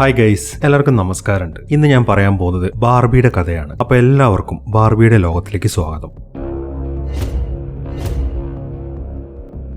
Hi guys എല്ലാവർക്കും നമസ്കാരമുണ്ട്. ഇന്ന് ഞാൻ പറയാൻ പോകുന്നത് ബാർബിയുടെ കഥയാണ്. അപ്പൊ എല്ലാവർക്കും ബാർബിയുടെ ലോകത്തിലേക്ക് സ്വാഗതം.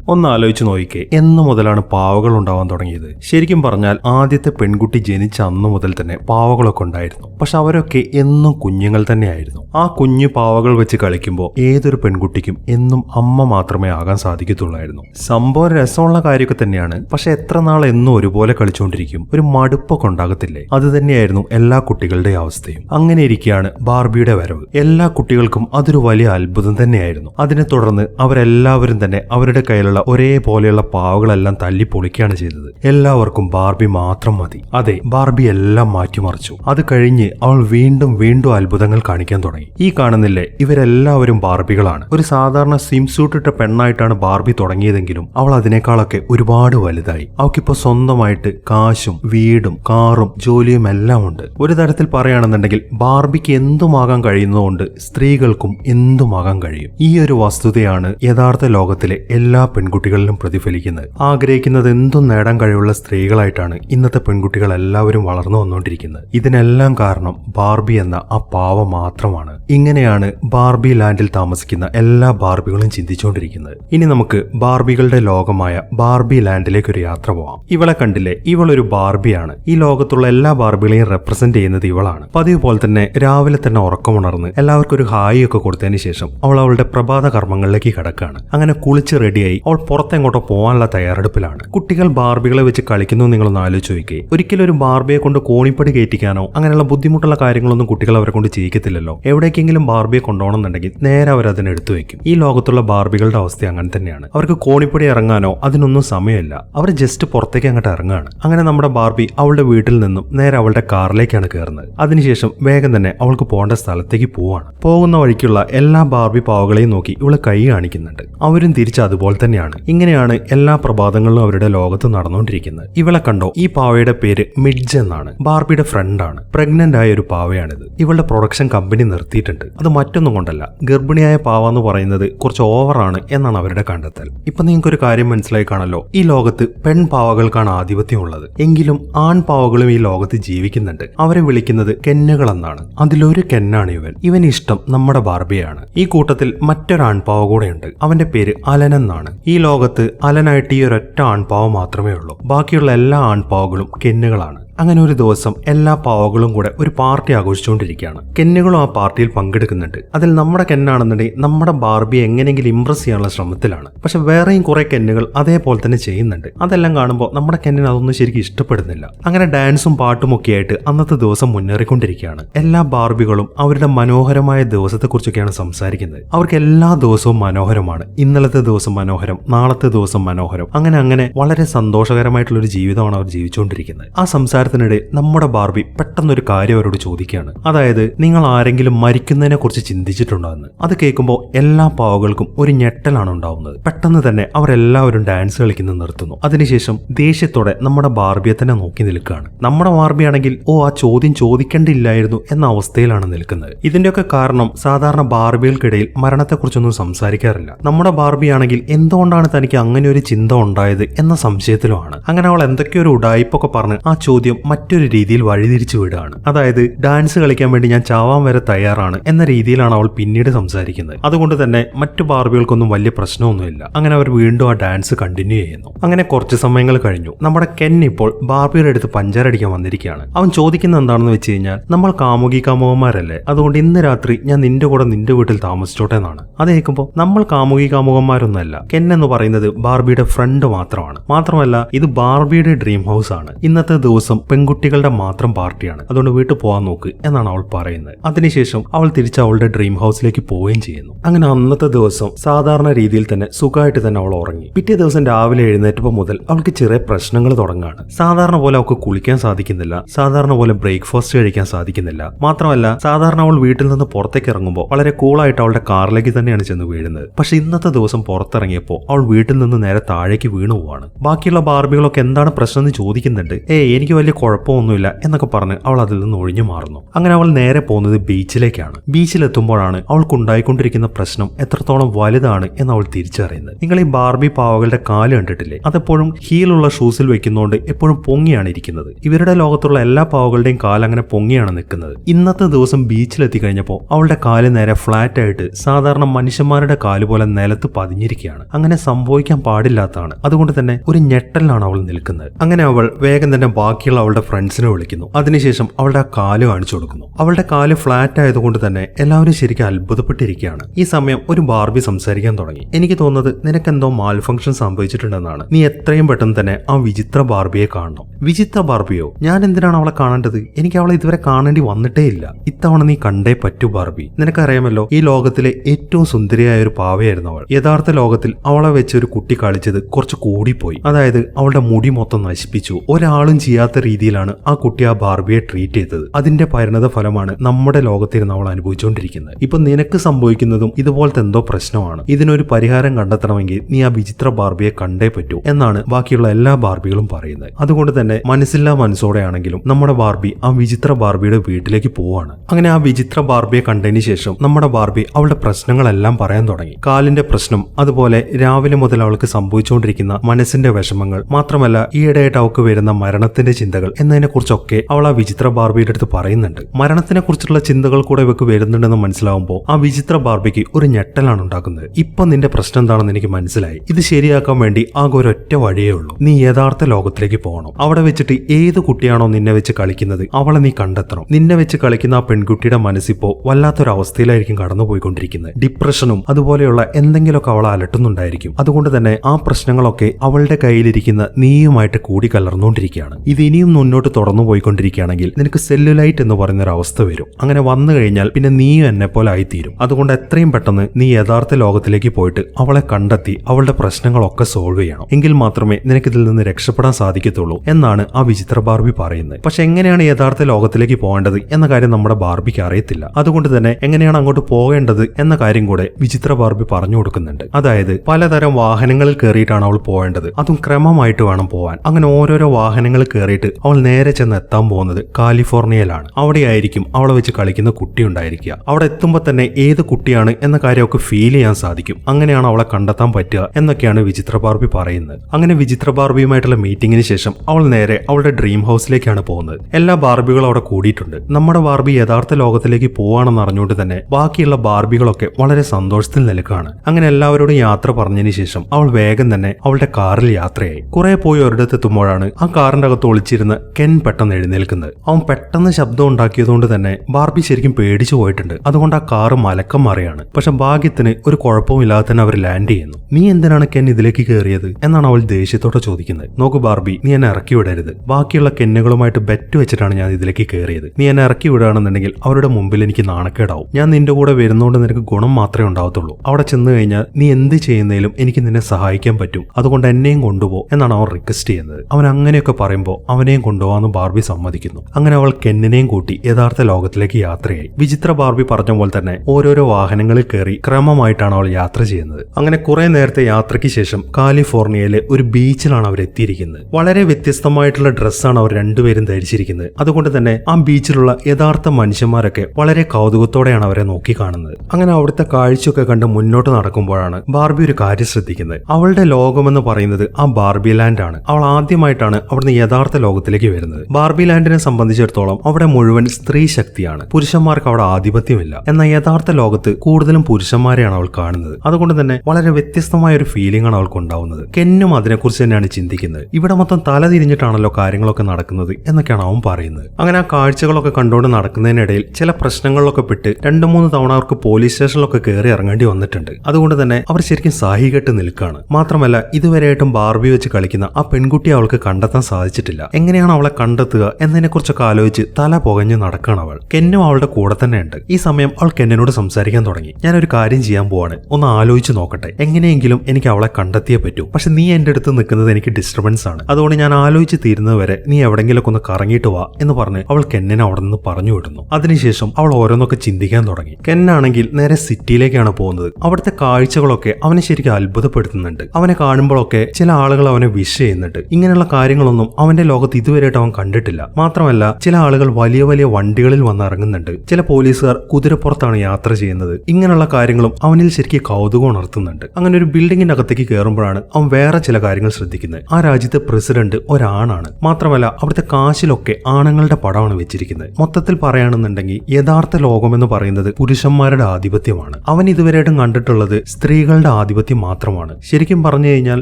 ഒന്ന് ആലോചിച്ച് നോക്കിക്കേ എന്ന് മുതലാണ് പാവകൾ ഉണ്ടാവാൻ തുടങ്ങിയത്. ശരിക്കും പറഞ്ഞാൽ ആദ്യത്തെ പെൺകുട്ടി ജനിച്ച അന്നു മുതൽ തന്നെ പാവകളൊക്കെ ഉണ്ടായിരുന്നു. പക്ഷെ അവരൊക്കെ എന്നും കുഞ്ഞുങ്ങൾ തന്നെയായിരുന്നു. ആ കുഞ്ഞു പാവകൾ വെച്ച് കളിക്കുമ്പോൾ ഏതൊരു പെൺകുട്ടിക്കും എന്നും അമ്മ മാത്രമേ ആകാൻ സാധിക്കത്തുള്ളായിരുന്നു. സംഭവം രസമുള്ള കാര്യമൊക്കെ തന്നെയാണ്. പക്ഷെ എത്ര നാൾ എന്നും ഒരുപോലെ കളിച്ചുകൊണ്ടിരിക്കും. ഒരു മടുപ്പൊക്കെ ഉണ്ടാകത്തില്ലേ? അത് തന്നെയായിരുന്നു എല്ലാ കുട്ടികളുടെ അവസ്ഥയും. അങ്ങനെ ഇരിക്കുകയാണ് ബാർബിയുടെ വരവ്. എല്ലാ കുട്ടികൾക്കും അതൊരു വലിയ അത്ഭുതം തന്നെയായിരുന്നു. അതിനെ തുടർന്ന് അവരെല്ലാവരും തന്നെ അവരുടെ കയ്യിലുള്ള ഒരേപോലെയുള്ള പാവകളെല്ലാം തല്ലി പൊളിക്കുകയാണ് ചെയ്തത്. എല്ലാവർക്കും ബാർബി മാത്രം മതി. അതെ ബാർബി എല്ലാം മാറ്റിമറിച്ചു. അത് കഴിഞ്ഞ് അവൾ വീണ്ടും വീണ്ടും അത്ഭുതങ്ങൾ കാണിക്കാൻ തുടങ്ങി. ഈ കാണുന്നില്ലേ ഇവരെല്ലാവരും ബാർബികളാണ്. ഒരു സാധാരണ സ്വിംസൂട്ട് ഇട്ട പെണ്ണായിട്ടാണ് ബാർബി തുടങ്ങിയതെങ്കിലും അവൾ അതിനേക്കാളൊക്കെ ഒരുപാട് വലുതായി. അവൾക്കിപ്പോ സ്വന്തമായിട്ട് കാശും വീടും കാറും ജോലിയും എല്ലാം ഉണ്ട്. ഒരു തരത്തിൽ പറയുകയാണെന്നുണ്ടെങ്കിൽ ബാർബിക്ക് എന്തുമാകാൻ കഴിയുന്നതുകൊണ്ട് സ്ത്രീകൾക്കും എന്തുമാകാൻ കഴിയും? ഈ ഒരു വസ്തുതയാണ് യഥാർത്ഥ ലോകത്തിലെ എല്ലാ പെൺകുട്ടികളിലും പ്രതിഫലിക്കുന്നത്. ആഗ്രഹിക്കുന്നത് എന്തും നേടാൻ കഴിവുള്ള സ്ത്രീകളായിട്ടാണ് ഇന്നത്തെ പെൺകുട്ടികൾ എല്ലാവരും വളർന്നു വന്നുകൊണ്ടിരിക്കുന്നത്. ഇതിനെല്ലാം കാരണം ബാർബി എന്ന ആ പാവ മാത്രമാണ്. ഇങ്ങനെയാണ് ബാർബി ലാൻഡിൽ താമസിക്കുന്ന എല്ലാ ബാർബികളും ചിന്തിച്ചുകൊണ്ടിരിക്കുന്നത്. ഇനി നമുക്ക് ബാർബികളുടെ ലോകമായ ബാർബി ലാൻഡിലേക്ക് ഒരു യാത്ര പോവാം. ഇവളെ കണ്ടില്ലേ? ഇവളൊരു ബാർബിയാണ്. ഈ ലോകത്തുള്ള എല്ലാ ബാർബികളെയും റെപ്രസെന്റ് ചെയ്യുന്നത് ഇവളാണ്. പതിവ് പോലെ തന്നെ രാവിലെ തന്നെ ഉറക്കമുണർന്ന് എല്ലാവർക്കും ഒരു ഹായി ഒക്കെ കൊടുത്തതിന് ശേഷം അവൾ അവളുടെ പ്രഭാത കർമ്മങ്ങളിലേക്ക് കടക്കാണ്. അങ്ങനെ കുളിച്ച് റെഡിയായി അവൾ പുറത്തെങ്ങോട്ടോ പോകാനുള്ള തയ്യാറെടുപ്പിലാണ്. കുട്ടികൾ ബാർബികളെ വെച്ച് കളിക്കുന്നു നിങ്ങളൊന്ന് ആലോചിച്ച് നോക്കി ഒരിക്കലും ഒരു ബാർബിയെ കൊണ്ട് കോണിപ്പടി കയറ്റിക്കാനോ അങ്ങനെയുള്ള ബുദ്ധിമുട്ടുള്ള കാര്യങ്ങളൊന്നും കുട്ടികൾ അവരെ കൊണ്ട് ചെയ്യിക്കത്തില്ലല്ലോ. എവിടേക്കെങ്കിലും ബാർബിയെ കൊണ്ടുപോകണമെന്നുണ്ടെങ്കിൽ നേരെ അവർ അതിനെ എടുത്തു വെക്കും ഈ ലോകത്തുള്ള ബാർബികളുടെ അവസ്ഥ അങ്ങനെ തന്നെയാണ്. അവർക്ക് കോണിപ്പടി ഇറങ്ങാനോ അതിനൊന്നും സമയമില്ല. അവർ ജസ്റ്റ് പുറത്തേക്ക് അങ്ങോട്ട് ഇറങ്ങുകയാണ്. അങ്ങനെ നമ്മുടെ ബാർബി അവളുടെ വീട്ടിൽ നിന്നും നേരെ അവളുടെ കാറിലേക്കാണ് കയറുന്നത്. അതിനുശേഷം വേഗം തന്നെ അവൾക്ക് പോകേണ്ട സ്ഥലത്തേക്ക് പോവാണ്. പോകുന്ന വഴിക്കുള്ള എല്ലാ ബാർബി പാവകളെയും നോക്കി ഇവൾ കൈ കാണിക്കുന്നുണ്ട്. അവരും തിരിച്ച് അതുപോലെ തന്നെയാണ്. ഇങ്ങനെയാണ്. എല്ലാ പ്രഭാതങ്ങളിലും അവരുടെ ലോകത്ത് നടന്നുകൊണ്ടിരിക്കുന്നത്. ഇവളെ കണ്ടോ? ഈ പാവയുടെ പേര് മിഡ്ജ് എന്നാണ്. ബാർബിയുടെ ഫ്രണ്ടാണ് പ്രഗ്നന്റ് ആയ ഒരു പാവയാണിത്. ഇവളുടെ പ്രൊഡക്ഷൻ കമ്പനി നിർത്തിയിട്ടുണ്ട്. അത് മറ്റൊന്നും കൊണ്ടല്ല. ഗർഭിണിയായ പാവ എന്ന് പറയുന്നത് കുറച്ച് ഓവറാണ് എന്നാണ് അവരുടെ കണ്ടെത്തൽ. ഇപ്പൊ നിങ്ങൾക്ക് ഒരു കാര്യം മനസ്സിലായി കാണല്ലോ ഈ ലോകത്ത് പെൺ പാവകൾക്കാണ് ആധിപത്യം ഉള്ളത്. എങ്കിലും ആൺ പാവകളും ഈ ലോകത്ത് ജീവിക്കുന്നുണ്ട്. അവരെ വിളിക്കുന്നത് കെന്നുകൾ എന്നാണ്. അതിലൊരു കെന്നാണ് ഇവൻ. ഇവൻ ഇഷ്ടം നമ്മുടെ ബാർബിയാണ് ഈ കൂട്ടത്തിൽ മറ്റൊരാൺപാവ കൂടെയുണ്ട്. അവന്റെ പേര് അലൻ എന്നാണ്. ഈ ലോകത്ത് അലനായിട്ട് ഈ ഒരൊറ്റ ആൺപാവ് മാത്രമേ ഉള്ളൂ. ബാക്കിയുള്ള എല്ലാ ആൺപാവുകളും കെന്നുകളാണ്. അങ്ങനെ ഒരു ദിവസം എല്ലാ പാവകളും കൂടെ ഒരു പാർട്ടി ആഘോഷിച്ചുകൊണ്ടിരിക്കുകയാണ്. കെന്നുകളും ആ പാർട്ടിയിൽ പങ്കെടുക്കുന്നുണ്ട്. അതിൽ നമ്മുടെ കെന്നാണെന്നുണ്ടെങ്കിൽ നമ്മുടെ ബാർബിയെ എങ്ങനെയെങ്കിലും ഇംപ്രസ് ചെയ്യാനുള്ള ശ്രമത്തിലാണ്. പക്ഷെ വേറെയും കുറെ കെന്നുകൾ അതേപോലെ തന്നെ ചെയ്യുന്നുണ്ട്. അതെല്ലാം കാണുമ്പോൾ നമ്മുടെ കെന്നിന് അതൊന്നും ശരിക്കും ഇഷ്ടപ്പെടുന്നില്ല. അങ്ങനെ ഡാൻസും പാട്ടും ഒക്കെ ആയിട്ട് അന്നത്തെ ദിവസം മുന്നേറിക്കൊണ്ടിരിക്കുകയാണ്. എല്ലാ ബാർബികളും അവരുടെ മനോഹരമായ ദിവസത്തെക്കുറിച്ചൊക്കെയാണ് സംസാരിക്കുന്നത്. അവർക്ക് എല്ലാ ദിവസവും മനോഹരമാണ്. ഇന്നലത്തെ ദിവസം മനോഹരം നാളത്തെ ദിവസം മനോഹരം. അങ്ങനെ അങ്ങനെ വളരെ സന്തോഷകരമായിട്ടുള്ള ഒരു ജീവിതമാണ് അവർ ജീവിച്ചുകൊണ്ടിരിക്കുന്നത്. ആ സംസാരത്തിനിടെ നമ്മുടെ ബാർബി പെട്ടെന്നൊരു കാര്യം അവരോട് ചോദിക്കുകയാണ്. അതായത് നിങ്ങൾ ആരെങ്കിലും മരിക്കുന്നതിനെ കുറിച്ച് ചിന്തിച്ചിട്ടുണ്ടോ എന്ന്. അത് കേൾക്കുമ്പോൾ എല്ലാ പാവകൾക്കും ഒരു ഞെട്ടലാണ് ഉണ്ടാവുന്നത്. പെട്ടെന്ന് തന്നെ അവരെല്ലാവരും ഡാൻസ് കളിക്കുന്നത് നിർത്തുന്നു. അതിനുശേഷം ദേഷ്യത്തോടെ നമ്മുടെ ബാർബിയെ തന്നെ നോക്കി നിൽക്കുകയാണ്. നമ്മുടെ ബാർബിയാണെങ്കിൽ ഓ ആ ചോദ്യം ചോദിക്കേണ്ടില്ലായിരുന്നു എന്ന അവസ്ഥയിലാണ് നിൽക്കുന്നത്. ഇതിന്റെയൊക്കെ കാരണം സാധാരണ ബാർബികൾക്കിടയിൽ മരണത്തെക്കുറിച്ചൊന്നും സംസാരിക്കാറില്ല. നമ്മുടെ ബാർബിയാണെങ്കിൽ എന്തുകൊണ്ടാണ് തനിക്ക് അങ്ങനെ ഒരു ചിന്ത ഉണ്ടായത് എന്ന സംശയത്തിലുമാണ്. അങ്ങനെ അവൾ എന്തൊക്കെയോ ഒരു ഉടായ്പൊക്കെ പറഞ്ഞ് ആ ചോദ്യം മറ്റൊരു രീതിയിൽ വഴിതിരിച്ചു വിടുകയാണ്. അതായത് ഡാൻസ് കളിക്കാൻ വേണ്ടി ഞാൻ ചാവാൻ വരെ തയ്യാറാണ് എന്ന രീതിയിലാണ് അവൾ പിന്നീട് സംസാരിക്കുന്നത്. അതുകൊണ്ട് തന്നെ മറ്റു ബാർബികൾക്കൊന്നും വലിയ പ്രശ്നമൊന്നുമില്ല. അങ്ങനെ അവർ വീണ്ടും ആ ഡാൻസ് കണ്ടിന്യൂ ചെയ്യുന്നു. അങ്ങനെ കുറച്ച് സമയങ്ങൾ കഴിഞ്ഞു. നമ്മുടെ കെൻ ഇപ്പോൾ ബാർബിയുടെ അടുത്ത് പഞ്ചാരടിക്കാൻ വന്നിരിക്കുകയാണ്. അവൻ ചോദിക്കുന്നത് എന്താണെന്ന് വെച്ച് കഴിഞ്ഞാൽ നമ്മൾ കാമുകി കാമുകന്മാരല്ലേ? അതുകൊണ്ട് ഇന്ന് രാത്രി ഞാൻ നിന്റെ കൂടെ നിന്റെ വീട്ടിൽ താമസിച്ചോട്ടെ എന്നാണ്. അത് കേൾക്കുമ്പോൾ നമ്മൾ കാമുകി കാമുകന്മാരൊന്നല്ല കെൻ എന്ന് പറയുന്നത് ബാർബിയുടെ ഫ്രണ്ട് മാത്രമാണ്. മാത്രമല്ല ഇത് ബാർബിയുടെ ഡ്രീം ഹൗസ് ആണ്. ഇന്നത്തെ ദിവസം പെൺകുട്ടികളുടെ മാത്രം പാർട്ടിയാണ്. അതുകൊണ്ട് വീട്ടിൽ പോകാൻ നോക്ക് എന്നാണ് അവൾ പറയുന്നത്. അതിനുശേഷം അവൾ തിരിച്ച് അവളുടെ ഡ്രീം ഹൗസിലേക്ക് പോവുകയും ചെയ്യുന്നു. അങ്ങനെ അന്നത്തെ ദിവസം സാധാരണ രീതിയിൽ തന്നെ സുഖമായിട്ട് തന്നെ അവൾ ഉറങ്ങി. പിറ്റേ ദിവസം രാവിലെ എഴുന്നേറ്റപ്പോൾ മുതൽ അവൾക്ക് ചെറിയ പ്രശ്നങ്ങൾ തുടങ്ങുകയാണ് സാധാരണ പോലെ അവൾക്ക് കുളിക്കാൻ സാധിക്കുന്നില്ല. സാധാരണ പോലെ ബ്രേക്ക്ഫാസ്റ്റ് കഴിക്കാൻ സാധിക്കുന്നില്ല. മാത്രമല്ല സാധാരണ അവൾ വീട്ടിൽ നിന്ന് പുറത്തേക്ക് ഇറങ്ങുമ്പോൾ വളരെ കൂളായിട്ട് അവളുടെ കാറിലേക്ക് തന്നെയാണ് ചെന്ന് വീഴുന്നത്. പക്ഷെ ഇന്നത്തെ ദിവസം പുറത്തിറങ്ങിയപ്പോൾ അവൾ വീട്ടിൽ നിന്ന് നേരെ താഴേക്ക് വീണു പോവാണ്. ബാക്കിയുള്ള ബാർബികളൊക്കെ എന്താണ് പ്രശ്നം എന്ന് ചോദിക്കുന്നുണ്ട്. ഏ എനിക്ക് വലിയ വലിയ കുഴപ്പമൊന്നുമില്ല എന്നൊക്കെ പറഞ്ഞ് അവൾ അതിൽ നിന്ന് ഒഴിഞ്ഞു മാറുന്നു. അങ്ങനെ അവൾ നേരെ പോകുന്നത് ബീച്ചിലേക്കാണ്. ബീച്ചിലെത്തുമ്പോഴാണ് അവൾക്കുണ്ടായിക്കൊണ്ടിരിക്കുന്ന പ്രശ്നം എത്രത്തോളം വലുതാണ് എന്ന് അവൾ തിരിച്ചറിയുന്നത്. നിങ്ങൾ ഈ ബാർബി പാവകളുടെ കാൽ കണ്ടിട്ടില്ലേ? അതെപ്പോഴും ഹീലുള്ള ഷൂസിൽ വെക്കുന്നതുകൊണ്ട് എപ്പോഴും പൊങ്ങിയാണ് ഇരിക്കുന്നത്. ഇവരുടെ ലോകത്തുള്ള എല്ലാ പാവകളുടെയും കാൽ അങ്ങനെ പൊങ്ങിയാണ് നിൽക്കുന്നത്. ഇന്നത്തെ ദിവസം ബീച്ചിലെത്തി കഴിഞ്ഞപ്പോൾ അവളുടെ കാൽ നേരെ ഫ്ലാറ്റ് ആയിട്ട് സാധാരണ മനുഷ്യന്മാരുടെ കാൽ പോലെ നിലത്ത് പതിഞ്ഞിരിക്കുകയാണ്. അങ്ങനെ സംഭവിക്കാൻ പാടില്ലാത്തതാണ്. അതുകൊണ്ട് തന്നെ ഒരു ഞെട്ടലിലാണ് അവൾ നിൽക്കുന്നത്. അങ്ങനെ അവൾ വേഗം തന്നെ ബാക്കിയുള്ള അവളുടെ ഫ്രണ്ട്സിനെ വിളിക്കുന്നു. അതിനുശേഷം അവളുടെ ആ കാൽ കാണിച്ചു കൊടുക്കുന്നു. അവളുടെ കാൽ ഫ്ലാറ്റ് ആയതുകൊണ്ട് തന്നെ എല്ലാവരും ശരിക്കും അത്ഭുതപ്പെട്ടിരിക്കുകയാണ്. ഈ സമയം ഒരു ബാർബി സംസാരിക്കാൻ തുടങ്ങി. എനിക്ക് തോന്നുന്നത് നിനക്കെന്തോ മാൽ ഫംഗ്ഷൻ സംഭവിച്ചിട്ടുണ്ടെന്നാണ്. നീ എത്രയും പെട്ടെന്ന് തന്നെ ആ വിചിത്ര ബാർബിയെ കാണണം. വിചിത്ര ബാർബിയോ ഞാൻ എന്തിനാണ് അവളെ കാണേണ്ടത്? എനിക്ക് അവളെ ഇതുവരെ കാണേണ്ടി വന്നിട്ടേ ഇല്ല. ഇത്തവണ നീ കണ്ടേ പറ്റൂ ബാർബി. നിനക്കറിയാമല്ലോ ഈ ലോകത്തിലെ ഏറ്റവും സുന്ദരിയായ ഒരു പാവയായിരുന്നു അവൾ. യഥാർത്ഥ ലോകത്തിൽ അവളെ വെച്ച് ഒരു കുട്ടി കളിച്ചത് കുറച്ച് കൂടിപ്പോയി. അതായത് അവളുടെ മുടി മൊത്തം നശിപ്പിച്ചു. ഒരാളും ചെയ്യാത്ത രീതിയിലാണ് ആ കുട്ടി ആ ബാർബിയെ ട്രീറ്റ് ചെയ്തത്. അതിന്റെ പരിണത ഫലമാണ് നമ്മുടെ ലോകത്തിരുന്ന് അവൾ അനുഭവിച്ചുകൊണ്ടിരിക്കുന്നത്. ഇപ്പൊ നിനക്ക് സംഭവിക്കുന്നതും ഇതുപോലത്തെ എന്തോ പ്രശ്നമാണ്. ഇതിനൊരു പരിഹാരം കണ്ടെത്തണമെങ്കിൽ നീ ആ വിചിത്ര ബാർബിയെ കണ്ടേ പറ്റൂ എന്നാണ് ബാക്കിയുള്ള എല്ലാ ബാർബികളും പറയുന്നത്. അതുകൊണ്ട് തന്നെ മനസ്സില്ലാ മനസ്സോടെയാണെങ്കിലും നമ്മുടെ ബാർബി ആ വിചിത്ര ബാർബിയുടെ വീട്ടിലേക്ക് പോവാണ്. അങ്ങനെ ആ വിചിത്ര ബാർബിയെ കണ്ടതിന് ശേഷം നമ്മുടെ ബാർബി അവളുടെ പ്രശ്നങ്ങളെല്ലാം പറയാൻ തുടങ്ങി. കാലിന്റെ പ്രശ്നം അതുപോലെ രാവിലെ മുതൽ അവൾക്ക് സംഭവിച്ചുകൊണ്ടിരിക്കുന്ന മനസ്സിന്റെ വിഷമങ്ങൾ മാത്രമല്ല ഈയിടെയായിട്ട് അവൾക്ക് വരുന്ന മരണത്തിന്റെ ചിന്തകൾ എന്നതിനെ കുറിച്ചൊക്കെ അവൾ ആ വിചിത്ര ബാർബിയുടെ അടുത്ത് പറയുന്നുണ്ട്. മരണത്തിനെ കുറിച്ചുള്ള ചിന്തകൾ കൂടെ ഇവക്ക് വരുന്നുണ്ടെന്ന് മനസ്സിലാവുമ്പോൾ ആ വിചിത്ര ബാർബിക്ക് ഒരു ഞെട്ടലാണ് ഉണ്ടാക്കുന്നത്. ഇപ്പൊ നിന്റെ പ്രശ്നം എന്താണെന്ന് എനിക്ക് മനസ്സിലായി. ഇത് ശരിയാക്കാൻ വേണ്ടി ആകെ ഒരൊറ്റ വഴിയേ ഉള്ളൂ. നീ യഥാർത്ഥ ലോകത്തിലേക്ക് പോകണം. അവിടെ വെച്ചിട്ട് ഏത് കുട്ടിയാണോ നിന്നെ വെച്ച് കളിക്കുന്നത് അവളെ നീ കണ്ടെത്തണം. നിന്നെ വെച്ച് കളിക്കുന്ന ആ പെൺകുട്ടിയുടെ മനസ്സിപ്പോ വല്ലാത്തൊരു അവസ്ഥയിലായിരിക്കും കടന്നുപോയിക്കൊണ്ടിരിക്കുന്നത്. ഡിപ്രഷനും അതുപോലെയുള്ള എന്തെങ്കിലുമൊക്കെ അവളെ അലട്ടുന്നുണ്ടായിരിക്കും. അതുകൊണ്ട് തന്നെ ആ പ്രശ്നങ്ങളൊക്കെ അവളുടെ കയ്യിലിരിക്കുന്ന നീയുമായിട്ട് കൂടി കലർന്നുകൊണ്ടിരിക്കുകയാണ് ഇത് ഇനിയും മുന്നോട്ട് തുറന്നു പോയിക്കൊണ്ടിരിക്കുകയാണെങ്കിൽ നിനക്ക് സെല്ലുലൈറ്റ് എന്ന് പറയുന്ന ഒരു അവസ്ഥ വരും. അങ്ങനെ വന്നു കഴിഞ്ഞാൽ പിന്നെ നീ എന്നെ പോലെ ആയിത്തീരും. അതുകൊണ്ട് എത്രയും പെട്ടെന്ന് നീ യഥാർത്ഥ ലോകത്തിലേക്ക് പോയിട്ട് അവളെ കണ്ടെത്തി അവളുടെ പ്രശ്നങ്ങളൊക്കെ സോൾവ് ചെയ്യണം. എങ്കിൽ മാത്രമേ നിനക്ക് ഇതിൽ നിന്ന് രക്ഷപ്പെടാൻ സാധിക്കത്തുള്ളൂ എന്നാണ് ആ വിചിത്ര ബാർബി പറയുന്നത്. പക്ഷെ എങ്ങനെയാണ് യഥാർത്ഥ ലോകത്തിലേക്ക് പോകേണ്ടത് എന്ന കാര്യം നമ്മുടെ ബാർബിക്ക് അറിയത്തില്ല. അതുകൊണ്ട് തന്നെ എങ്ങനെയാണ് അങ്ങോട്ട് പോകേണ്ടത് എന്ന കാര്യം കൂടെ വിചിത്ര ബാർബി പറഞ്ഞു കൊടുക്കുന്നുണ്ട്. അതായത് പലതരം വാഹനങ്ങളിൽ കയറിയിട്ടാണ് അവൾ പോകേണ്ടത്. അതും ക്രമമായിട്ട് വേണം പോവാൻ. അങ്ങനെ ഓരോരോ വാഹനങ്ങൾ കയറിയിട്ട് അവൾ നേരെ ചെന്ന് എത്താൻ പോകുന്നത് കാലിഫോർണിയയിലാണ്. അവിടെയായിരിക്കും അവളെ വെച്ച് കളിക്കുന്ന കുട്ടി ഉണ്ടായിരിക്കുക അവിടെ എത്തുമ്പോൾ തന്നെ ഏത് കുട്ടിയാണ് എന്ന കാര്യമൊക്കെ ഫീൽ ചെയ്യാൻ സാധിക്കും. അങ്ങനെയാണ് അവളെ കണ്ടെത്താൻ പറ്റുക എന്നൊക്കെയാണ് വിചിത്ര ബാർബി പറയുന്നത്. അങ്ങനെ വിചിത്ര ബാർബിയുമായിട്ടുള്ള മീറ്റിംഗിന് ശേഷം അവൾ നേരെ അവളുടെ ഡ്രീം ഹൗസിലേക്കാണ് പോകുന്നത്. എല്ലാ ബാർബികളും അവിടെ കൂടിയിട്ടുണ്ട്. നമ്മുടെ ബാർബി യഥാർത്ഥ ലോകത്തിലേക്ക് പോവാണെന്ന് അറിഞ്ഞുകൊണ്ട് തന്നെ ബാക്കിയുള്ള ബാർബികളൊക്കെ വളരെ സന്തോഷത്തിൽ നിൽക്കുകയാണ്. അങ്ങനെ എല്ലാവരോടും യാത്ര പറഞ്ഞതിന് ശേഷം അവൾ വേഗം തന്നെ അവളുടെ കാറിൽ യാത്രയായി. കുറെ പോയി ഒരിടത്ത് ഒരിടത്തെത്തുമ്പോഴാണ് ആ കാറിന്റെ അകത്ത് ഒളിച്ചിരുന്ന് കെൻ പെട്ടെന്ന് എഴുന്നേൽക്കുന്നത്. അവൻ പെട്ടെന്ന് ശബ്ദം ഉണ്ടാക്കിയതുകൊണ്ട് തന്നെ ബാർബി ശരിക്കും പേടിച്ചു പോയിട്ടുണ്ട്. അതുകൊണ്ട് ആ കാറ് മലക്കം മാറിയാണ്. പക്ഷെ ഭാഗ്യത്തിന് ഒരു കുഴപ്പമില്ലാതെ തന്നെ അവർ ലാൻഡ് ചെയ്യുന്നു. നീ എന്തിനാണ് കെൻ ഇതിലേക്ക് കയറിയത്? എന്നാണ് അവൾ ദേഷ്യത്തോടെ ചോദിക്കുന്നത്. നോക്ക് ബാർബി നീ എന്നെ ഇറക്കി വിടരുത്. ബാക്കിയുള്ള കെന്നുകളുമായിട്ട് ബെറ്റ് വെച്ചിട്ടാണ് ഞാൻ ഇതിലേക്ക് കയറിയത്. നീ എന്നെ ഇറക്കി വിടുകയാണെന്നുണ്ടെങ്കിൽ അവരുടെ മുമ്പിൽ എനിക്ക് നാണക്കേടാവും. ഞാൻ നിന്റെ കൂടെ വരുന്നതുകൊണ്ട് നിനക്ക് ഗുണം മാത്രമേ ഉണ്ടാവത്തുള്ളൂ. അവിടെ ചെന്ന് കഴിഞ്ഞാൽ നീ എന്ത് ചെയ്യുന്നതിലും എനിക്ക് നിന്നെ സഹായിക്കാൻ പറ്റും. അതുകൊണ്ട് എന്നെയും കൊണ്ടുപോ എന്നാണ് അവൻ റിക്വസ്റ്റ് ചെയ്യുന്നത്. അവൻ അങ്ങനെയൊക്കെ പറയുമ്പോൾ അവനെയും കൊണ്ടുപോകാന്ന് ബാർബി സമ്മതിക്കുന്നു. അങ്ങനെ അവൾ കെന്നിനെയും കൂട്ടി യഥാർത്ഥ ലോകത്തിലേക്ക് യാത്രയായി. വിചിത്ര ബാർബി പറഞ്ഞ പോലെ തന്നെ ഓരോരോ വാഹനങ്ങളിൽ കയറി ക്രമമായിട്ടാണ് അവൾ യാത്ര ചെയ്യുന്നത്. അങ്ങനെ കുറെ നേരത്തെ യാത്രയ്ക്ക് ശേഷം കാലിഫോർണിയയിലെ ഒരു ബീച്ചിലാണ് അവർ എത്തിയിരിക്കുന്നത്. വളരെ വ്യത്യസ്തമായിട്ടുള്ള ഡ്രസ്സാണ് അവർ രണ്ടുപേരും ധരിച്ചിരിക്കുന്നത്. അതുകൊണ്ട് തന്നെ ആ ബീച്ചിലുള്ള യഥാർത്ഥ മനുഷ്യന്മാരൊക്കെ വളരെ കൗതുകത്തോടെയാണ് അവരെ നോക്കി കാണുന്നത്. അങ്ങനെ അവിടുത്തെ കാഴ്ചയൊക്കെ കണ്ട് മുന്നോട്ട് നടക്കുമ്പോഴാണ് ബാർബി ഒരു കാര്യം ശ്രദ്ധിക്കുന്നത്. അവളുടെ ലോകമെന്ന് പറയുന്നത് ആ ബാർബി ലാൻഡ് ആണ് അവൾ ആദ്യമായിട്ടാണ് അവിടുന്ന് യഥാർത്ഥ ലോകത്തിലേക്ക് വരുന്നത്. ബാർബി ലാൻഡിനെ സംബന്ധിച്ചിടത്തോളം അവിടെ മുഴുവൻ സ്ത്രീ ശക്തിയാണ്. പുരുഷന്മാർക്ക് അവിടെ ആധിപത്യമില്ല. എന്നാൽ യഥാർത്ഥ ലോകത്ത് കൂടുതലും പുരുഷന്മാരെയാണ് അവൾ കാണുന്നത്. അതുകൊണ്ട് തന്നെ വളരെ വ്യത്യസ്തമായ ഒരു ഫീലിംഗ് ആണ് അവൾക്ക് ഉണ്ടാവുന്നത്. കെന്നും അതിനെക്കുറിച്ച് തന്നെയാണ് ചിന്തിക്കുന്നത്. ഇവിടെ മൊത്തം തല തിരിഞ്ഞിട്ടാണല്ലോ കാര്യങ്ങളൊക്കെ നടക്കുന്നത് എന്നൊക്കെയാണ് അവൻ പറയുന്നത്. അങ്ങനെ ആ കാഴ്ചകളൊക്കെ കണ്ടുകൊണ്ട് നടക്കുന്നതിനിടയിൽ ചില പ്രശ്നങ്ങളിലൊക്കെ പെട്ട് രണ്ടു മൂന്ന് തവണ അവർക്ക് പോലീസ് സ്റ്റേഷനിലൊക്കെ കയറി ഇറങ്ങേണ്ടി വന്നിട്ടുണ്ട്. അതുകൊണ്ട് തന്നെ അവർ ശരിക്കും സാഹികെട്ട് നിൽക്കുകയാണ് മാത്രമല്ല ഇതുവരെയായിട്ടും ബാർബി വെച്ച് കളിക്കുന്ന ആ പെൺകുട്ടിയെ അവൾക്ക് കണ്ടെത്താൻ സാധിച്ചിട്ടില്ല. എങ്ങനെയാണ് അവളെ കണ്ടെത്തുക എന്നതിനെ കുറിച്ചൊക്കെ ആലോചിച്ച് തല പുകഞ്ഞ് നടക്കുകയാണ് അവൾ. കെന്നും അവളുടെ കൂടെ തന്നെ ഉണ്ട്. ഈ സമയം അവൾ കെന്നിനോട് സംസാരിക്കാൻ തുടങ്ങി. ഞാൻ ഒരു കാര്യം ചെയ്യാൻ പോവാണ്. ഒന്ന് ആലോചിച്ച് നോക്കട്ടെ. എങ്ങനെയെങ്കിലും എനിക്ക് അവളെ കണ്ടെത്തിയേ പറ്റൂ. പക്ഷെ നീ എന്റെ അടുത്ത് നിൽക്കുന്നത് എനിക്ക് ഡിസ്റ്റർബൻസ് ആണ്. അതുകൊണ്ട് ഞാൻ ആലോചിച്ച് തീരുന്നത് വരെ നീ എവിടെങ്കിലൊക്കെ ഒന്ന് കറങ്ങിയിട്ട് വാ എന്ന് പറഞ്ഞ് അവൾ കെന്നിനെ അവിടെ നിന്ന് പറഞ്ഞു വിടുന്നു. അതിനുശേഷം അവൾ ഓരോന്നൊക്കെ ചിന്തിക്കാൻ തുടങ്ങി. കെന്നാണെങ്കിൽ നേരെ സിറ്റിയിലേക്കാണ് പോകുന്നത്. അവിടുത്തെ കാഴ്ചകളൊക്കെ അവനെ ശരിക്കും അത്ഭുതപ്പെടുത്തുന്നുണ്ട്. അവനെ കാണുമ്പോഴൊക്കെ ചില ആളുകൾ അവനെ വിഷ് ചെയ്യുന്നുണ്ട്. ഇങ്ങനെയുള്ള കാര്യങ്ങളൊന്നും അവന്റെ ലോകത്ത് ഇതുവരെയായിട്ട് അവൻ കണ്ടിട്ടില്ല. മാത്രമല്ല ചില ആളുകൾ വലിയ വലിയ വണ്ടികളിൽ വന്നിറങ്ങുന്നുണ്ട് ചില പോലീസുകാർ കുതിരപ്പുറത്താണ് യാത്ര ചെയ്യുന്നത്. ഇങ്ങനെയുള്ള കാര്യങ്ങളും അവനിൽ ശരിക്കും കൗതുകം ഉണർത്തുന്നുണ്ട്. അങ്ങനെ ഒരു ബിൽഡിങ്ങിന്റെ അകത്തേക്ക് കയറുമ്പോഴാണ് അവൻ വേറെ ചില കാര്യങ്ങൾ ശ്രദ്ധിക്കുന്നത്. ആ രാജ്യത്തെ പ്രസിഡന്റ് ഒരാണാണ്. മാത്രമല്ല അവിടുത്തെ കാശിലൊക്കെ ആണുങ്ങളുടെ പടമാണ് വെച്ചിരിക്കുന്നത്. മൊത്തത്തിൽ പറയുകയാണെന്നുണ്ടെങ്കിൽ യഥാർത്ഥ ലോകമെന്ന് പറയുന്നത് പുരുഷന്മാരുടെ ആധിപത്യമാണ്. അവൻ ഇതുവരെയായിട്ടും കണ്ടിട്ടുള്ളത് സ്ത്രീകളുടെ ആധിപത്യം മാത്രമാണ്. ശരിക്കും പറഞ്ഞു കഴിഞ്ഞാൽ